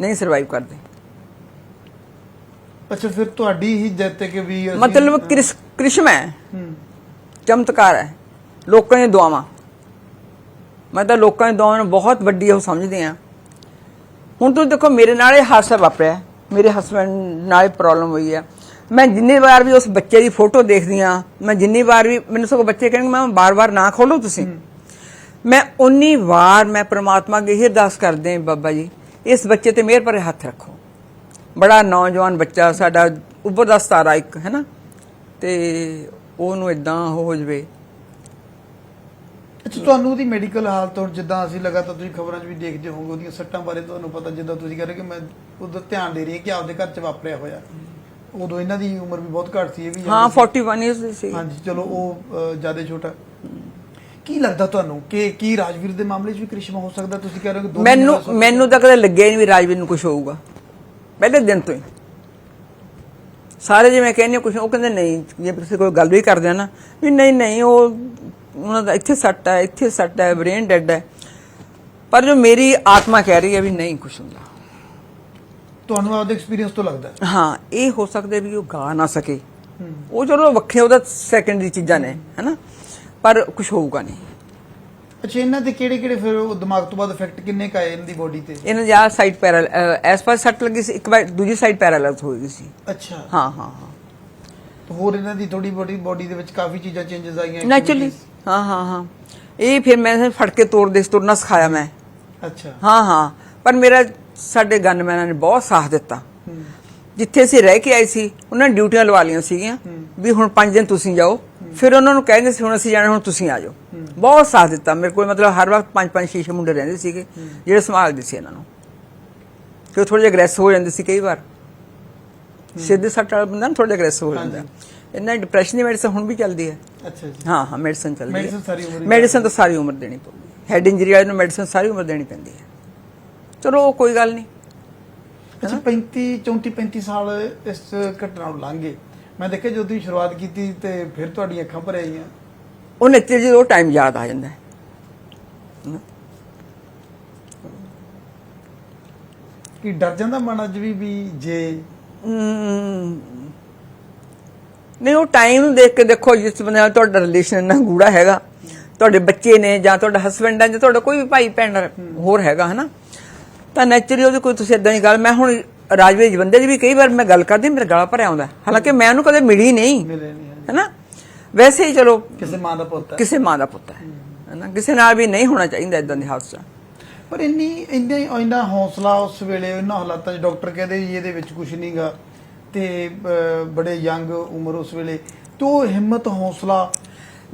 ਨਹੀਂ ਸਰਵਾਈਵ ਕਰਦੇ। ਅੱਛਾ ਫਿਰ ਤੁਹਾਡੀ ਹੀ ਜਿੱਤ ਕਿ ਵੀ ਅਸੀਂ- ਮਤਲਬ ਕ੍ਰਿਸ ਕ੍ਰਿਸ਼ਮਾ ਹੈ। ਹੂੰ। ਚਮਤਕਾਰ ਹੈ। ਲੋਕਾਂ ਦੀਆਂ ਦੁਆਵਾਂ। ਮੈਂ ਤਾਂ ਲੋਕਾਂ ਦੀਆਂ ਦੁਆਵਾਂ ਨੂੰ ਬਹੁਤ ਵੱਡੀ ਉਹ ਸਮਝਦੇ ਆ ਹੁਣ ਤੁਸੀਂ ਦੇਖੋ ਮੇਰੇ ਨਾਲ ਇਹ ਹਾਦਸਾ ਵਾਪਰਿਆ। ਮੇਰੇ ਹਸਬੰਡ ਨਾਲ ਪ੍ਰੋਬਲਮ ਹੋਈ ਆ। ਮੈਂ ਜਿੰਨੀ ਵਾਰ ਵੀ ਉਸ ਬੱਚੇ ਦੀ ਫੋਟੋ ਦੇਖਦੀ ਆ ਮੈਂ ਜਿੰਨੀ ਵਾਰ ਵੀ ਮੈਨੂੰ ਸਗੋਂ ਬੱਚੇ ਕਹਿੰਦੇ ਮੈਂ ਬਾਰ-ਬਾਰ ਨਾ ਖੋਲੋ ਤੁਸੀਂ? ਮੈਂ ਉਨੀ ਵਾਰ ਮੈਂ ਪ੍ਰਮਾਤਮਾ ਅੱਗੇ ਇਹ ਅਰਦਾਸ ਕਰਦੇ ਹਾਂ ਬਾਬਾ ਜੀ ਇਸ ਬੱਚੇ ਤੇ ਮਿਹਰ ਭਰੇ ਹੱਥ ਰੱਖੋ। ਬੜਾ ਨੌਜਵਾਨ ਬੱਚਾ ਸਾਡਾ ਉੱਭਰਦਾ ਸਤਾਰਾ ਇੱਕ ਹੈ ਨਾ? ਤੇ ਉਹਨੂੰ ਇਦਾਂ ਹੋ ਜਵੇ। ਅੱਛਾ ਤੁਹਾਨੂੰ ਉਹਦੀ ਮੈਡੀਕਲ ਹਾਲਤ ਔਰ ਜਿੱਦਾਂ ਅਸੀਂ ਲਗਾਤਾਰ ਤੁਸੀਂ ਖਬਰਾਂ 'ਚ ਵੀ ਦੇਖਦੇ ਹੋਵੋਗੇ ਉਹਦੀਆਂ ਸੱਟਾਂ ਬਾਰੇ ਤੁਹਾਨੂੰ ਪਤਾ ਜਿੱਦਾਂ ਤੁਸੀਂ ਕਹਿ ਰਹੇ ਕਿ ਮੈਂ ਉਧਰ ਧਿਆਨ ਦੇ ਰਹੀ ਹਾਂ ਕਿ ਆਪਦੇ ਘਰ 'ਚ ਵਾਪਰਿਆ ਹੋਇਆ। ਉਦੋਂ ਇਹਨਾਂ ਦੀ ਉਮਰ ਵੀ ਬਹੁਤ ਘੱਟ ਸੀ ਇਹ ਵੀ ਹਾਂ young ਸੀ। 41 ਇਅਰਸ ਦੀ ਸੀ। ਹਾਂਜੀ ਚਲੋ ਉਹ ਜ਼ਿਆਦਾ ਛੋਟਾ। ਕੀ ਲੱਗਦਾ ਤੁਹਾਨੂੰ ਕਿ ਕੀ ਰਾਜਵੀਰ ਦੇ ਮਾਮਲੇ 'ਚ ਵੀ ਕ੍ਰਿਸ਼ਮਾ ਹੋ ਸਕਦਾ? ਤੁਸੀਂ ਕਹਿ ਰਹੇ ਹੋ ਕਿ ਮੈਨੂੰ ਮੈਨੂੰ ਤਾਂ ਕਦੇ ਲੱਗਿਆ ਹੀ ਨਹੀਂ ਵੀ ਰਾਜਵੀਰ ਨੂੰ ਕੁਝ ਹੋਊਗਾ। ਪਹਿਲੇ ਦਿਨ ਤੋਂ ਹੀ। ਸਾਰੇ ਜਿਵੇਂ ਕਹਿੰਦੇ ਕੁਝ ਉਹ ਕਹਿੰਦੇ ਨਹੀਂ ਜੇ ਤੁਸੀਂ ਕੋਈ ਗੱਲ ਵੀ ਕਰਦੇ ਆ ਨਾ ਵੀ ਨਹੀਂ ਨਹੀਂ ਉਹ ਉਹਨਾਂ ਦਾ ਇੱਥੇ ਸੱਟ ਹੈ ਇੱਥੇ ਸੱਟ ਹੈ ਬ੍ਰੇਨ ਡੈਡ ਹੈ। ਪਰ ਜੋ ਮੇਰੀ ਆਤਮਾ ਕਹਿ ਰਹੀ ਹੈ ਵੀ ਨਹੀਂ ਕੁਝ ਹੁੰਦਾ। ਤੁਹਾਨੂੰ ਆਪਦੇ ਐਕਸਪੀਰੀਅੰਸ ਤੋਂ ਲੱਗਦਾ ਹੈ। ਇਹ ਹੋ ਸਕਦਾ ਵੀ ਉਹ ਗਾ ਨਾ ਸਕੇ। ਉਹ ਚਲੋ ਵੱਖਰੇ ਉਹਦਾ ਸੈਕੰਡਰੀ ਚੀਜ਼ਾਂ ਨੇ ਹੈਨਾ? ਪਰ ਕੁਝ ਹੋਊਗਾ ਨਹੀਂ। ਅੱਛਾ ਇਹਨਾਂ ਦੇ ਕਿਹੜੇ ਕਿਹੜੇ ਫਿਰ ਉਹ ਦਿਮਾਗ ਤੋਂ ਬਾਅਦ ਇਫੈਕਟ ਕਿੰਨੇ ਕੁ ਆਏ ਇਹਨਾਂ ਦੀ ਬੋਡੀ ਤੇ? ਇਹਨਾਂ ਦੀ ਆਹ ਸਾਈਡ ਪੈਰਲ ਐਸ ਪਰ ਸੱਟ ਲੱਗੀ ਸੀ ਇੱਕ ਵਾਰ ਦੂਜੀ ਸਾਈਡ ਪੈਰਾਲਾਈਜ਼ ਹੋ ਗਈ ਸੀ। ਅੱਛਾ। ਹਾਂ ਹਾਂ ਹਾਂ। ਤਾਂ ਹੋਰ ਇਹਨਾਂ ਦੀ ਥੋੜੀ ਬੋਡੀ ਬੋਡੀ ਦੇ ਵਿੱਚ ਕਾਫੀ ਚੀਜ਼ਾਂ ਚੇਂਜਸ ਆਈਆਂ ਨੈਚੁਰਲੀ ਹਾਂ ਹਾਂ ਹਾਂ। ਇਹ ਫਿਰ ਮੈਂ ਫੜ ਕੇ ਤੋੜਦੇ ਤੁਰਨਾ ਸਿਖਾਇਆ ਮੈਂ। ਅੱਛਾ। ਹਾਂ ਹਾਂ। ਪਰ ਮੇਰਾ ਸਾਡੇ ਗਨਮੈਨਾਂ ਨੇ ਬਹੁਤ ਸਾਥ ਦਿੱਤਾ। ਜਿੱਥੇ ਅਸੀਂ ਰਹਿ ਕੇ ਆਏ ਸੀ ਉਹਨਾਂ ਨੇ ਡਿਊਟੀਆਂ ਲਵਾ ਲਈਆਂ ਸੀਗੀਆਂ ਵੀ ਹੁਣ 5 ਦਿਨ ਤੁਸੀਂ ਜਾਓ। ਫਿਰ ਉਹਨਾਂ ਨੂੰ ਕਹਿੰਦੇ ਸੀ ਹੁਣ ਅਸੀਂ ਜਾਣਾ ਹੁਣ ਤੁਸੀਂ ਆ ਜਾਓ। ਬਹੁਤ ਸਾਥ ਦਿੱਤਾ। ਮੇਰੇ ਕੋਲ ਮਤਲਬ ਹਰ ਵਕਤ ਪੰਜ ਪੰਜ ਛੇ ਛੇ ਮੁੰਡੇ ਰਹਿੰਦੇ ਸੀਗੇ ਜਿਹੜੇ ਸੰਭਾਲਦੇ ਸੀ ਇਹਨਾਂ ਨੂੰ। ਕਿ ਥੋੜੇ ਜਿਹਾ ਅਗਰੈਸਿਵ ਹੋ ਜਾਂਦੇ ਸੀ ਕਈ ਵਾਰ। ਸਿੱਧੇ ਸੱਟ ਵਾਲਾ ਬੰਦਾ ਥੋੜਾ ਜਿਹਾ ਅਗਰੈਸਿਵ ਹੋ ਜਾਂਦਾ। ਇਹਨਾਂ ਡਿਪਰੈਸ਼ਨ ਦੀ ਮੈਡੀਸਨ ਹੁਣ ਵੀ ਚੱਲਦੀ ਹੈ। ਅੱਛਾ ਜੀ। ਹਾਂ ਹਾਂ ਮੈਡੀਸਨ ਚੱਲਦੀ ਹੈ। Medicine ਸਾਰੀ ਉਮਰ ਮੈਡੀਸਨ ਤਾਂ ਸਾਰੀ ਉਮਰ ਦੇਣੀ ਪਊਗੀ। ਹੈਡ ਇੰਜਰੀ ਵਾਲੇ ਨੂੰ ਮੈਡੀਸਨ ਸਾਰੀ ਉਮਰ ਦੇਣੀ ਪੈਂਦੀ ਹੈ। ਚਲੋ ਕੋਈ ਗੱਲ ਨਹੀਂ। ਅੱਛਾ 35 34 35 ਸਾਲ ਇਸ ਘਟਨਾ ਨੂੰ ਲੰਘ। ਮੈਂ ਦੇਖਿਆ ਜਦੋਂ ਤੁਸੀਂ ਸ਼ੁਰੂਆਤ ਕੀਤੀ ਤੇ ਫਿਰ ਤੁਹਾਡੀਆਂ ਅੱਖਾਂ ਭਰ ਆਈਆਂ। ਉਹ ਨੱਚੇ ਜਦੋਂ ਟਾਈਮ ਯਾਦ ਆ ਜਾਂਦਾ। ਹੈ ਕਿ ਡਰ ਜਾਂਦਾ ਮਨ ਅੱਜ ਵੀ ਵੀ ਜੇ ਹਮ, ਨਹੀਂ ਉਹ ਟਾਈਮ ਨੂੰ ਦੇਖ ਕੇ ਦੇਖੋ ਜਿਸ ਬੰਦੇ ਨਾਲ ਤੁਹਾਡਾ ਰਿਲੇਸ਼ਨ ਇੰਨਾ ਗੂੜਾ ਹੈਗਾ ਤੁਹਾਡੇ ਬੱਚੇ ਨੇ ਜਾਂ ਤੁਹਾਡਾ ਹਸਬੰਡ ਹੈ ਜਾਂ ਤੁਹਾਡਾ ਕੋਈ ਵੀ ਭਾਈ ਭੈਣ ਹੋਰ ਹੈਗਾ ਹਨਾ? ਤਾਂ ਨੈਚੁਰਲੀ ਉਹਦੀ ਕੋਈ ਤੁਸੀਂ ਇਦਾਂ ਦੀ ਗੱਲ ਮੈਂ ਹੁਣ ਰਾਜਵੀਰ ਬੰਦੇ ਦੀ ਵੀ ਕਈ ਵਾਰ ਮੈਂ ਗੱਲ ਕਰਦੀ ਮੇਰਾ ਗਲਾ ਭਰਿਆ ਆਉਂਦਾ ਹਾਲਾਂਕਿ ਮੈਂ ਉਹਨੂੰ ਕਦੇ ਮਿਲੀ ਨਹੀਂ। ਮਿਲੇ ਨਹੀਂ। ਹੈਨਾ? ਵੈਸੇ ਹੀ ਚਲੋ ਕਿਸੇ ਮਾਂ ਦਾ ਪੁੱਤ ਹੈ। ਕਿਸੇ ਮਾਂ ਦਾ ਪੁੱਤ ਹੈ। ਹੈਨਾ? ਕਿਸੇ ਨਾਲ ਵੀ ਨਹੀਂ ਹੋਣਾ ਚਾਹੀਦਾ ਇਦਾਂ ਦੇ ਹਾਦਸਾ। ਪਰ ਇੰਨੀ ਇੰਨਾ ਇੰਨਾ ਹੌਸਲਾ ਉਸ ਵੇਲੇ ਇਹਨਾਂ ਹਾਲਾਤਾਂ 'ਚ ਡਾਕਟਰ ਕਹਿੰਦੇ ਜੀ ਇਹਦੇ ਵਿੱਚ ਕੁਝ ਨਹੀਂਗਾ ਤੇ ਅਹ, ਬੜੇ ਯੰਗ ਉਮਰ ਉਸ ਵੇਲੇ। ਤੇ ਹਿੰਮਤ ਹੌਸਲਾ।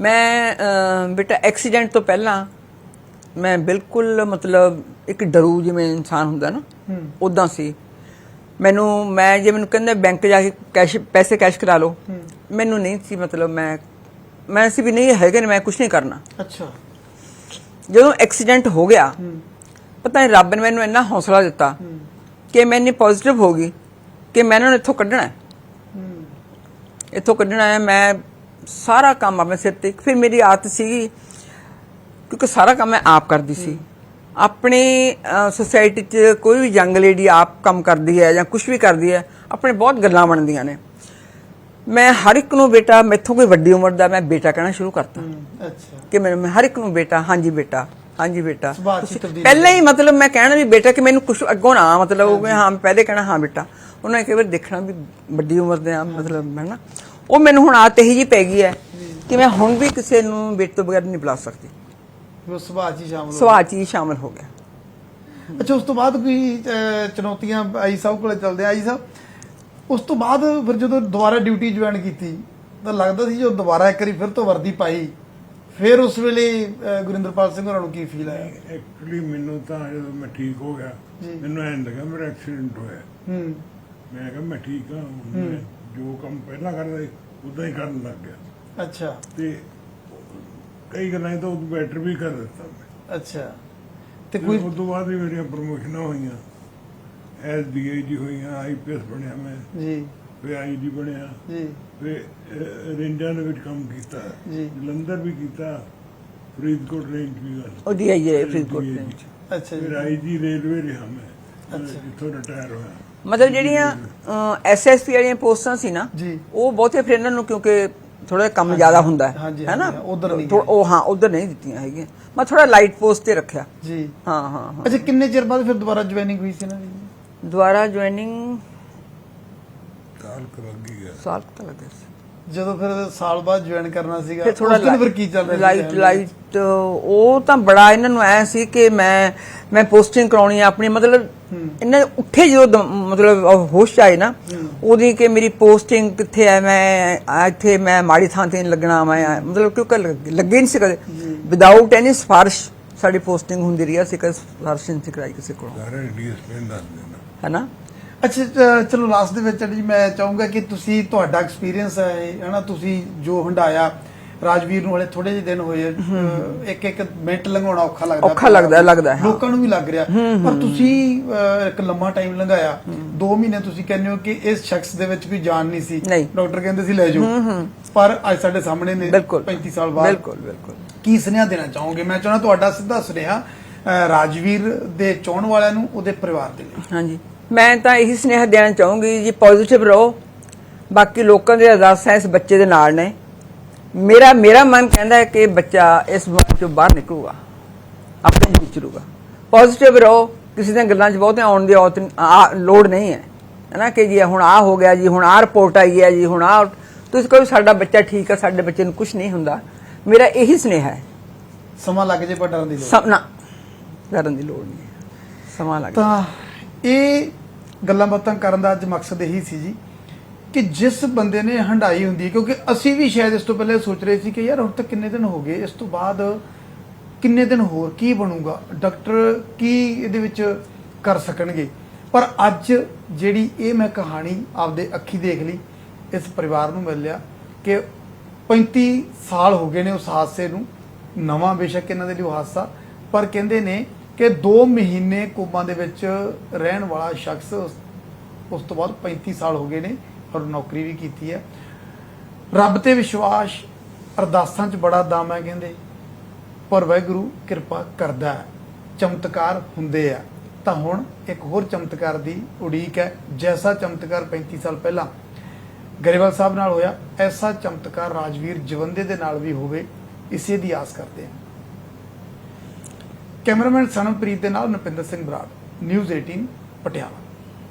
ਮੈਂ ਅਮ, ਬੇਟਾ ਐਕਸੀਡੈਂਟ ਤੋਂ ਪਹਿਲਾਂ ਮੈਂ ਬਿਲਕੁਲ ਮਤਲਬ ਇੱਕ ਡਰੂ ਜਿਵੇਂ ਇਨਸਾਨ ਹੁੰਦਾ ਨਾ ਉਦਾਂ ਸੀ। ਮੈਨੂੰ ਮੈਂ ਜੇ ਮੈਨੂੰ ਕਹਿੰਦੇ ਬੈਂਕ ਜਾ ਕੇ ਕੈਸ਼ ਪੈਸੇ ਕੈਸ਼ ਕਰਾ ਲਓ ਮੈਨੂੰ ਨਹੀਂ ਸੀ ਮਤਲਬ ਮੈਂ ਮੈਂ ਸੀ ਵੀ ਨਹੀਂ ਹੈਗੇ ਨੇ ਮੈਂ ਕੁਝ ਨਹੀਂ ਕਰਨਾ। ਅੱਛਾ। ਜਦੋਂ ਐਕਸੀਡੈਂਟ ਹੋ ਗਿਆ ਪਤਾ ਨਹੀਂ ਰੱਬ ਨੇ ਮੈਨੂੰ ਇੰਨਾ ਹੌਸਲਾ ਦਿੱਤਾ ਕਿ ਮੈਂ ਇੰਨੀ ਪੋਜ਼ਿਟਿਵ ਹੋ ਗਈ ਕਿ ਮੈਂ ਇਹਨਾਂ ਨੂੰ ਇੱਥੋਂ ਕੱਢਣਾ ਹੈ। ਹੂੰ। ਇੱਥੋਂ ਕੱਢਣਾ ਹੈ ਮੈਂ ਸਾਰਾ ਕੰਮ ਆਪਣੇ ਸਿਰ ਤੇ ਫਿਰ ਮੇਰੀ ਆਦਤ ਸੀਗੀ ਕਿਉਂਕਿ ਸਾਰਾ ਕੰਮ ਮੈਂ ਆਪ ਕਰਦੀ ਸੀ। ਆਪਣੇ ਸੋਸਾਇਟੀ 'ਚ ਕੋਈ ਵੀ ਯੰਗ ਲੇਡੀ ਆਪ ਕੰਮ ਕਰਦੀ ਹੈ ਜਾਂ ਕੁਝ ਵੀ ਕਰਦੀ ਹੈ ਆਪਣੇ ਬਹੁਤ ਗੱਲਾਂ ਬਣਦੀਆਂ ਨੇ। ਮੈਂ ਹਰ ਇੱਕ ਨੂੰ ਬੇਟਾ ਮੈਥੋਂ ਕੋਈ ਵੱਡੀ ਉਮਰ ਦਾ ਮੈਂ ਬੇਟਾ ਕਹਿਣਾ ਸ਼ੁਰੂ ਕਰਤਾ। ਹੂੰ, ਅੱਛਾ। ਕਿ ਮੈਨੂੰ ਮੈਂ ਹਰ ਇੱਕ ਨੂੰ ਬੇਟਾ ਹਾਂਜੀ ਬੇਟਾ ਹਾਂਜੀ ਬੇਟਾ। ਪਹਿਲਾਂ ਹੀ ਮਤਲਬ ਮੈਂ ਕਹਿਣਾ ਵੀ ਬੇਟਾ ਕਿ ਮੈਨੂੰ ਕੁਝ ਅੱਗੋਂ ਨਾ ਮਤਲਬ ਹਾਂ ਮੈਂ ਪਹਿਲੇ ਕਹਿਣਾ ਹਾਂ ਬੇਟਾ। ਉਹਨਾਂ ਨੇ ਕਈ ਵਾਰ ਦੇਖਣਾ ਵੀ ਵੱਡੀ ਉਮਰ ਦੇ ਆ ਮਤਲਬ ਹੈ ਨਾ। ਉਹ ਮੈਨੂੰ ਹੁਣ ਆਦਤ ਇਹੀ ਜੀ ਪੈ ਗਈ ਹੈ। ਕਿ ਮੈਂ ਹੁਣ ਵੀ ਕਿਸੇ ਨੂੰ ਬੇਟੇ ਤੋਂ ਬਗੈਰ ਨਹੀਂ ਬੁਲਾ ਸਕਦੀ। ਉਹ ਸੁਭਾਅ 'ਚ ਹੀ ਸ਼ਾਮਲ ਹੋ ਸੁਭਾਅ 'ਚ ਹੀ ਸ਼ਾਮਲ ਹੋ ਗਿਆ। ਅੱਛਾ ਉਸ ਤੋਂ ਬਾਅਦ ਕੋਈ ਅਹ, ਚੁਣੌਤੀਆਂ ਆਈ ਸਾਹਿਬ ਕੋਲੇ ਚੱਲਦੇ ਆ? ਆਈ ਸਾਹਿਬ ਉਸ ਤੋਂ ਬਾਅਦ ਫਿਰ ਜਦੋਂ ਦੁਬਾਰਾ ਡਿਊਟੀ ਜੁਆਇਨ ਕੀਤੀ ਤਾਂ ਲੱਗਦਾ ਸੀ ਜੋ ਦੁਬਾਰਾ ਇੱਕ ਵਾਰੀ ਫਿਰ ਤੋਂ ਵਰਦੀ ਪਾਈ ਫਿਰ ਉਸ ਵੇਲੇ ਅਹ, ਗੁਰਿੰਦਰਪਾਲ ਸਿੰਘ ਹੋਰਾਂ ਨੂੰ ਕੀ ਫੀਲ ਆਇਆ? ਐਕਚੁਅਲੀ ਮੈਨੂੰ ਤਾਂ ਜਦੋਂ ਮੈਂ ਠੀਕ ਹੋ ਗਿਆ ਜੀ। ਮੈਨੂੰ ਐਂ ਲੱਗਾ ਮੇਰਾ ਐਕਸੀਡੈਂਟ ਹੋਇਆ। ਹੂੰ। ਮੈਂ ਕਿਹਾ ਮੈਂ ਠੀਕ ਹਾਂ ਹੁਣ ਮੈਂ ਜੋ ਕੰਮ ਪਹਿਲਾਂ ਕਰਦਾ ਸੀ ਉਦਾਂ ਹੀ ਕਰਨ ਲੱਗ ਗਿਆ। ਅੱਛਾ। ਤੇ ਕਈ ਗੱਲਾਂ ਤਾਂ ਉਹ ਬੈਟਰ ਵੀ ਕਰ ਦਿੱਤਾ। ਅੱਛਾ। ਤੇ ਕੋਈ ਉਸ ਤੋਂ ਬਾਅਦ ਵੀ ਮੇਰੀਆਂ ਪ੍ਰਮੋਸ਼ਨਾਂ ਹੋਈਆਂ। ਐਸ ਡੀਆਈਜੀ ਹੋਈਆਂ ਆਈਪੀਐਸ ਬਣਿਆ ਮੈਂ। ਜੀ। ਫਿਰ ਆਈਜੀ ਬਣਿਆ। ਜੀ। ਫਿਰ ਰੇਂਜਾਂ ਦੇ ਵਿੱਚ ਕੰਮ ਕੀਤਾ। ਜੀ। ਜਲੰਧਰ ਵੀ ਕੀਤਾ। ਫਰੀਦਕੋਟ ਰੇਂਜ ਵੀ ਗੱਲ ਉਹ ਡੀਆਈਏ ਫਰੀਦਕੋਟ ਵਿੱਚ ਅੱਛਾ ਫਿਰ ਜੀ ਆਈਜੀ ਰੇਲਵੇ ਰਿਹਾ ਮੈਂ। ਅੱਛਾ। ਜਿੱਥੋਂ ਰਿਟਾਇਰ ਹੋਇਆ। ਮਤਲਬ ਜਿਹੜੀਆਂ ਐਸਐਸਪੀ ਵਾਲੀਆਂ ਪੋਸਟਾਂ ਸੀ ਨਾ। ਉਹ ਬਹੁਤੇ ਫਿਰ ਇਹਨਾਂ ਨੂੰ ਕਿਉਂਕਿ ਥੋੜਾ ਕੰਮ ਜ਼ਿਆਦਾ ਹੁੰਦਾ ਹੈ ਹਾਂਜੀ, ਹੈ ਨਾ? ਹਾਂਜੀ, ਉੱਧਰ ਨਹੀਂ ਥੋੜ੍ਹਾ- ਉਹ ਹਾਂ ਉਧਰ ਨਹੀਂ ਦਿੱਤੀਆਂ ਹੈਗੀਆਂ। ਮੈਂ ਥੋੜਾ ਲਾਈਟ ਪੋਸਟ ਤੇ ਰੱਖਿਆ। ਜੀ। ਹਾਂ ਹਾਂ ਹਾਂ। ਅੱਛਾ ਕਿੰਨੇ ਚਿਰ ਬਾਅਦ ਫਿਰ ਦੁਬਾਰਾ ਜੁਆਇਨਿੰਗ ਹੋਈ ਸੀ ਇਹਨਾਂ ਦੀ ਦੁਬਾਰਾ ਜੁਆਇਨਿੰਗ ਕਾਲ ਕਰ ਗਿਆ। ਸਾਲ ਕੁ ਤਾਂ ਲੱਗਿਆ ਸੀ। ਜਦੋਂ ਫਿਰ ਸਾਲ ਬਾਅਦ ਜੁਆਇਨ ਕਰਨਾ ਸੀਗਾ ਫਿਰ ਥੋੜਾ ਉਸ ਦਿਨ ਫਿਰ ਕੀ ਚੱਲ ਰਿਹਾ ਸੀ ਲਾਈਟ ਲਾਈਟ ਉਹ ਤਾਂ ਬੜਾ ਇਹਨਾਂ ਨੂੰ ਐ ਸੀ ਕਿ ਮੈਂ ਮੈਂ ਪੋਸਟਿੰਗ ਕਰਾਉਣੀ ਆ ਆਪਣੀ ਮਤਲਬ ਇਹਨਾਂ ਉੱਠੇ ਜਦੋਂ ਮਤਲਬ ਹੋਸ਼ ਆਏ ਨਾ ਉਹਦੀ ਕਿ ਮੇਰੀ ਪੋਸਟਿੰਗ ਕਿੱਥੇ ਹੈ ਮੈਂ ਇੱਥੇ ਮੈਂ ਮਾੜੀ ਥਾਂ ਤੇ ਲੱਗਣਾ ਮੈਂ ਮਤਲਬ ਕਿਉਂਕਿ ਲੱਗ- ਲੱਗੇ ਨਹੀਂ ਸੀ ਕਦੇ। ਵਿਦਆਊਟ ਐਨੀ ਸਫਾਰਿਸ਼ ਸਾਡੀ ਪੋਸਟਿੰਗ ਹੁੰਦੀ ਰਹੀ ਅਸੀਂ ਕਦੇ ਸਫਾਰਿਸ਼ ਨਹੀਂ ਸੀ ਕਰਾਈ ਕਿਸੇ ਕੋਲੋਂ। ਡੀਐਸਪੀ ਨੂੰ ਅੱਛਾ ਚਲੋ ਲਾਸਟ ਦੇ ਵਿੱਚ ਜੀ ਮੈਂ ਚਾਹੂੰਗਾ ਕਿ ਤੁਸੀਂ ਤੁਹਾਡਾ ਐਕਸਪੀਰੀਅੰਸ ਹੈ ਇਹ, ਹਨਾ ਤੁਸੀਂ ਜੋ ਹੰਡਾਇਆ ਰਾਜਵੀਰ ਨੂੰ ਹਲੇ ਥੋੜੇ ਜਿਹੇ ਦਿਨ ਹੋਏ ਇੱਕ ਇੱਕ ਮਿੰਟ ਲੰਘਾਉਣਾ ਔਖਾ ਲੱਗਦਾ ਔਖਾ ਲੱਗਦਾ, ਲੱਗਦਾ, ਹਾਂ। ਲੋਕਾਂ ਨੂੰ ਵੀ ਲੱਗ ਰਿਹਾ। ਪਰ ਤੁਸੀਂ ਅਹ, ਇੱਕ ਲੰਮਾ ਟਾਈਮ ਲੰਘਾਇਆ। 2 ਮਹੀਨੇ ਤੁਸੀਂ ਕਹਿੰਦੇ ਹੋ ਕਿ ਇਸ ਸ਼ਖਸ ਦੇ ਵਿੱਚ ਕੋਈ ਜਾਨ ਨਹੀਂ ਸੀ। ਨਹੀਂ। ਡਾਕਟਰ ਕਹਿੰਦੇ ਸੀ ਲੈ ਜਾਓ। ਪਰ ਅੱਜ ਸਾਡੇ ਸਾਹਮਣੇ ਨੇ ਬਿਲਕੁਲ। 35 ਸਾਲ ਬਾਅਦ। ਬਿਲਕੁਲ ਬਿਲਕੁਲ। ਕੀ ਸੁਨੇਹਾ ਦੇਣਾ ਚਾਹੋਗੇ? ਮੈਂ ਚਾਹੁੰਦਾ ਤੁਹਾਡਾ ਸਿੱਧਾ ਸੁਨੇਹਾ ਰਾਜਵੀਰ ਦੇ ਚਾਹਣ ਵਾਲਿਆਂ ਨੂੰ ਉਹਦੇ ਪਰਿਵਾਰ ਦੇ ਲਈ। ਹਾਂਜੀ। ਮੈਂ ਤਾਂ ਇਹੀ ਸੁਨੇਹਾ ਦੇਣਾ ਚਾਹੂੰਗੀ ਜੀ ਪੋਜ਼ਿਟਿਵ ਰਹੋ। ਬਾਕੀ ਲੋਕਾਂ ਦੇ ਅਰਦਾਸਾਂ ਇਸ ਬੱਚੇ ਦੇ ਨਾਲ ਨੇ। ਮੇਰਾ ਮੇਰਾ ਮਨ ਕਹਿੰਦਾ ਹੈ ਕਿ ਬੱਚਾ ਇਸ ਵਕਤ ਚੋਂ ਬਾਹਰ ਨਿਕਲੂਗਾ ਆਪਣੇ ਵਿੱਚ ਵਿਚਰੂਗਾ ਪੋਜ਼ਿਟਿਵ ਰਹੋ ਕਿਸੇ ਦੀਆਂ ਗੱਲਾਂ 'ਚ ਬਹੁਤੇ ਆਉਣ ਦੀ ਲੋੜ ਨਹੀਂ ਹੈ। ਹੈਨਾ ਕਿ ਜੀ ਹੁਣ ਆ ਹੋ ਗਿਆ ਜੀ ਹੁਣ ਆ ਰਿਪੋਰਟ ਆਈ ਹੈ ਜੀ ਹੁਣ ਆ ਤੁਸੀਂ ਕਹੋ ਸਾਡਾ ਬੱਚਾ ਠੀਕ ਹੈ ਸਾਡੇ ਬੱਚੇ ਨੂੰ ਕੁਝ ਨਹੀਂ ਹੁੰਦਾ। ਮੇਰਾ ਇਹੀ ਸੁਨੇਹਾ ਹੈ। ਸਮਾਂ ਲੱਗ ਜੇ ਪਰ ਡਰਨ ਦੀ ਲੋੜ ਸਭ ਨਾ ਕਰਨ ਦੀ ਲੋੜ ਨਹੀਂ ਹੈ। ਸਮਾਂ ਲੱਗ ਤਾਂ ਇਹ ਗੱਲਾਂ ਬਾਤਾਂ ਕਰਨ ਦਾ ਅੱਜ ਮਕਸਦ ਇਹੀ ਸੀ ਜੀ ਕਿ ਜਿਸ ਬੰਦੇ ਨੇ ਹੰਡਾਈ ਹੁੰਦੀ ਹੈ, ਕਿਉਂਕਿ ਅਸੀਂ ਵੀ ਸ਼ਾਇਦ ਇਸ ਤੋਂ ਪਹਿਲੇ ਸੋਚ ਰਹੇ ਸੀ ਕਿ ਯਾਰ ਹੁਣ ਤੱਕ ਕਿੰਨੇ ਦਿਨ ਹੋ ਗਏ, ਇਸ ਤੋਂ ਬਾਅਦ ਕਿੰਨੇ ਦਿਨ ਹੋਰ ਕੀ ਬਣੂਗਾ? ਡਾਕਟਰ ਕੀ ਇਹਦੇ ਵਿੱਚ ਕਰ ਸਕਣਗੇ? ਪਰ ਅੱਜ ਜਿਹੜੀ ਇਹ ਮੈਂ ਕਹਾਣੀ ਆਪਦੇ ਅੱਖੀ ਦੇਖ ਲਈ, ਇਸ ਪਰਿਵਾਰ ਨੂੰ ਮਿਲ ਲਿਆ ਕਿ 35 ਸਾਲ ਹੋ ਗਏ ਨੇ ਉਸ ਹਾਦਸੇ ਨੂੰ। ਨਵਾਂ ਬੇਸ਼ੱਕ ਇਹਨਾਂ ਦੇ ਲਈ ਉਹ ਹਾਦਸਾ, ਪਰ ਕਹਿੰਦੇ ਨੇ ਕਿ 2 ਮਹੀਨੇ ਕੋਮਾ ਦੇ ਵਿੱਚ ਰਹਿਣ ਵਾਲਾ ਸ਼ਖਸ ਉਸ- ਤੋਂ ਬਾਅਦ 35 ਸਾਲ ਹੋ ਗਏ ਨੇ ਔਰ ਨੌਕਰੀ ਵੀ ਕੀਤੀ ਹੈ। ਰੱਬ ਤੇ ਵਿਸ਼ਵਾਸ ਅਰਦਾਸਾਂ 'ਚ ਬੜਾ ਦਮ ਹੈ ਕਹਿੰਦੇ। ਪਰ ਵਾਹਿਗੁਰੂ ਕਿਰਪਾ ਕਰਦਾ ਹੈ, ਚਮਤਕਾਰ ਹੁੰਦੇ ਆ। ਤਾਂ ਹੁਣ ਇੱਕ ਹੋਰ ਚਮਤਕਾਰ ਦੀ ਉਡੀਕ ਹੈ। ਜੈਸਾ ਚਮਤਕਾਰ 35 ਸਾਲ ਪਹਿਲਾਂ ਗਰੇਵਾਲ ਸਾਹਿਬ ਨਾਲ ਹੋਇਆ, ਐਸਾ ਚਮਤਕਾਰ ਰਾਜਵੀਰ ਜਵੰਦੇ ਦੇ ਨਾਲ ਵੀ ਹੋਵੇ, ਇਸੇ ਦੀ ਆਸ ਕਰਦੇ ਹਾਂ। ਕੈਮਰਾਮੈਨ ਸਨਮਪ੍ਰੀਤ ਦੇ ਨਾਲ ਨਪਿੰਦਰ ਸਿੰਘ ਬਰਾੜ ਨਿਊਜ਼ 18 ਪਟਿਆਲਾ।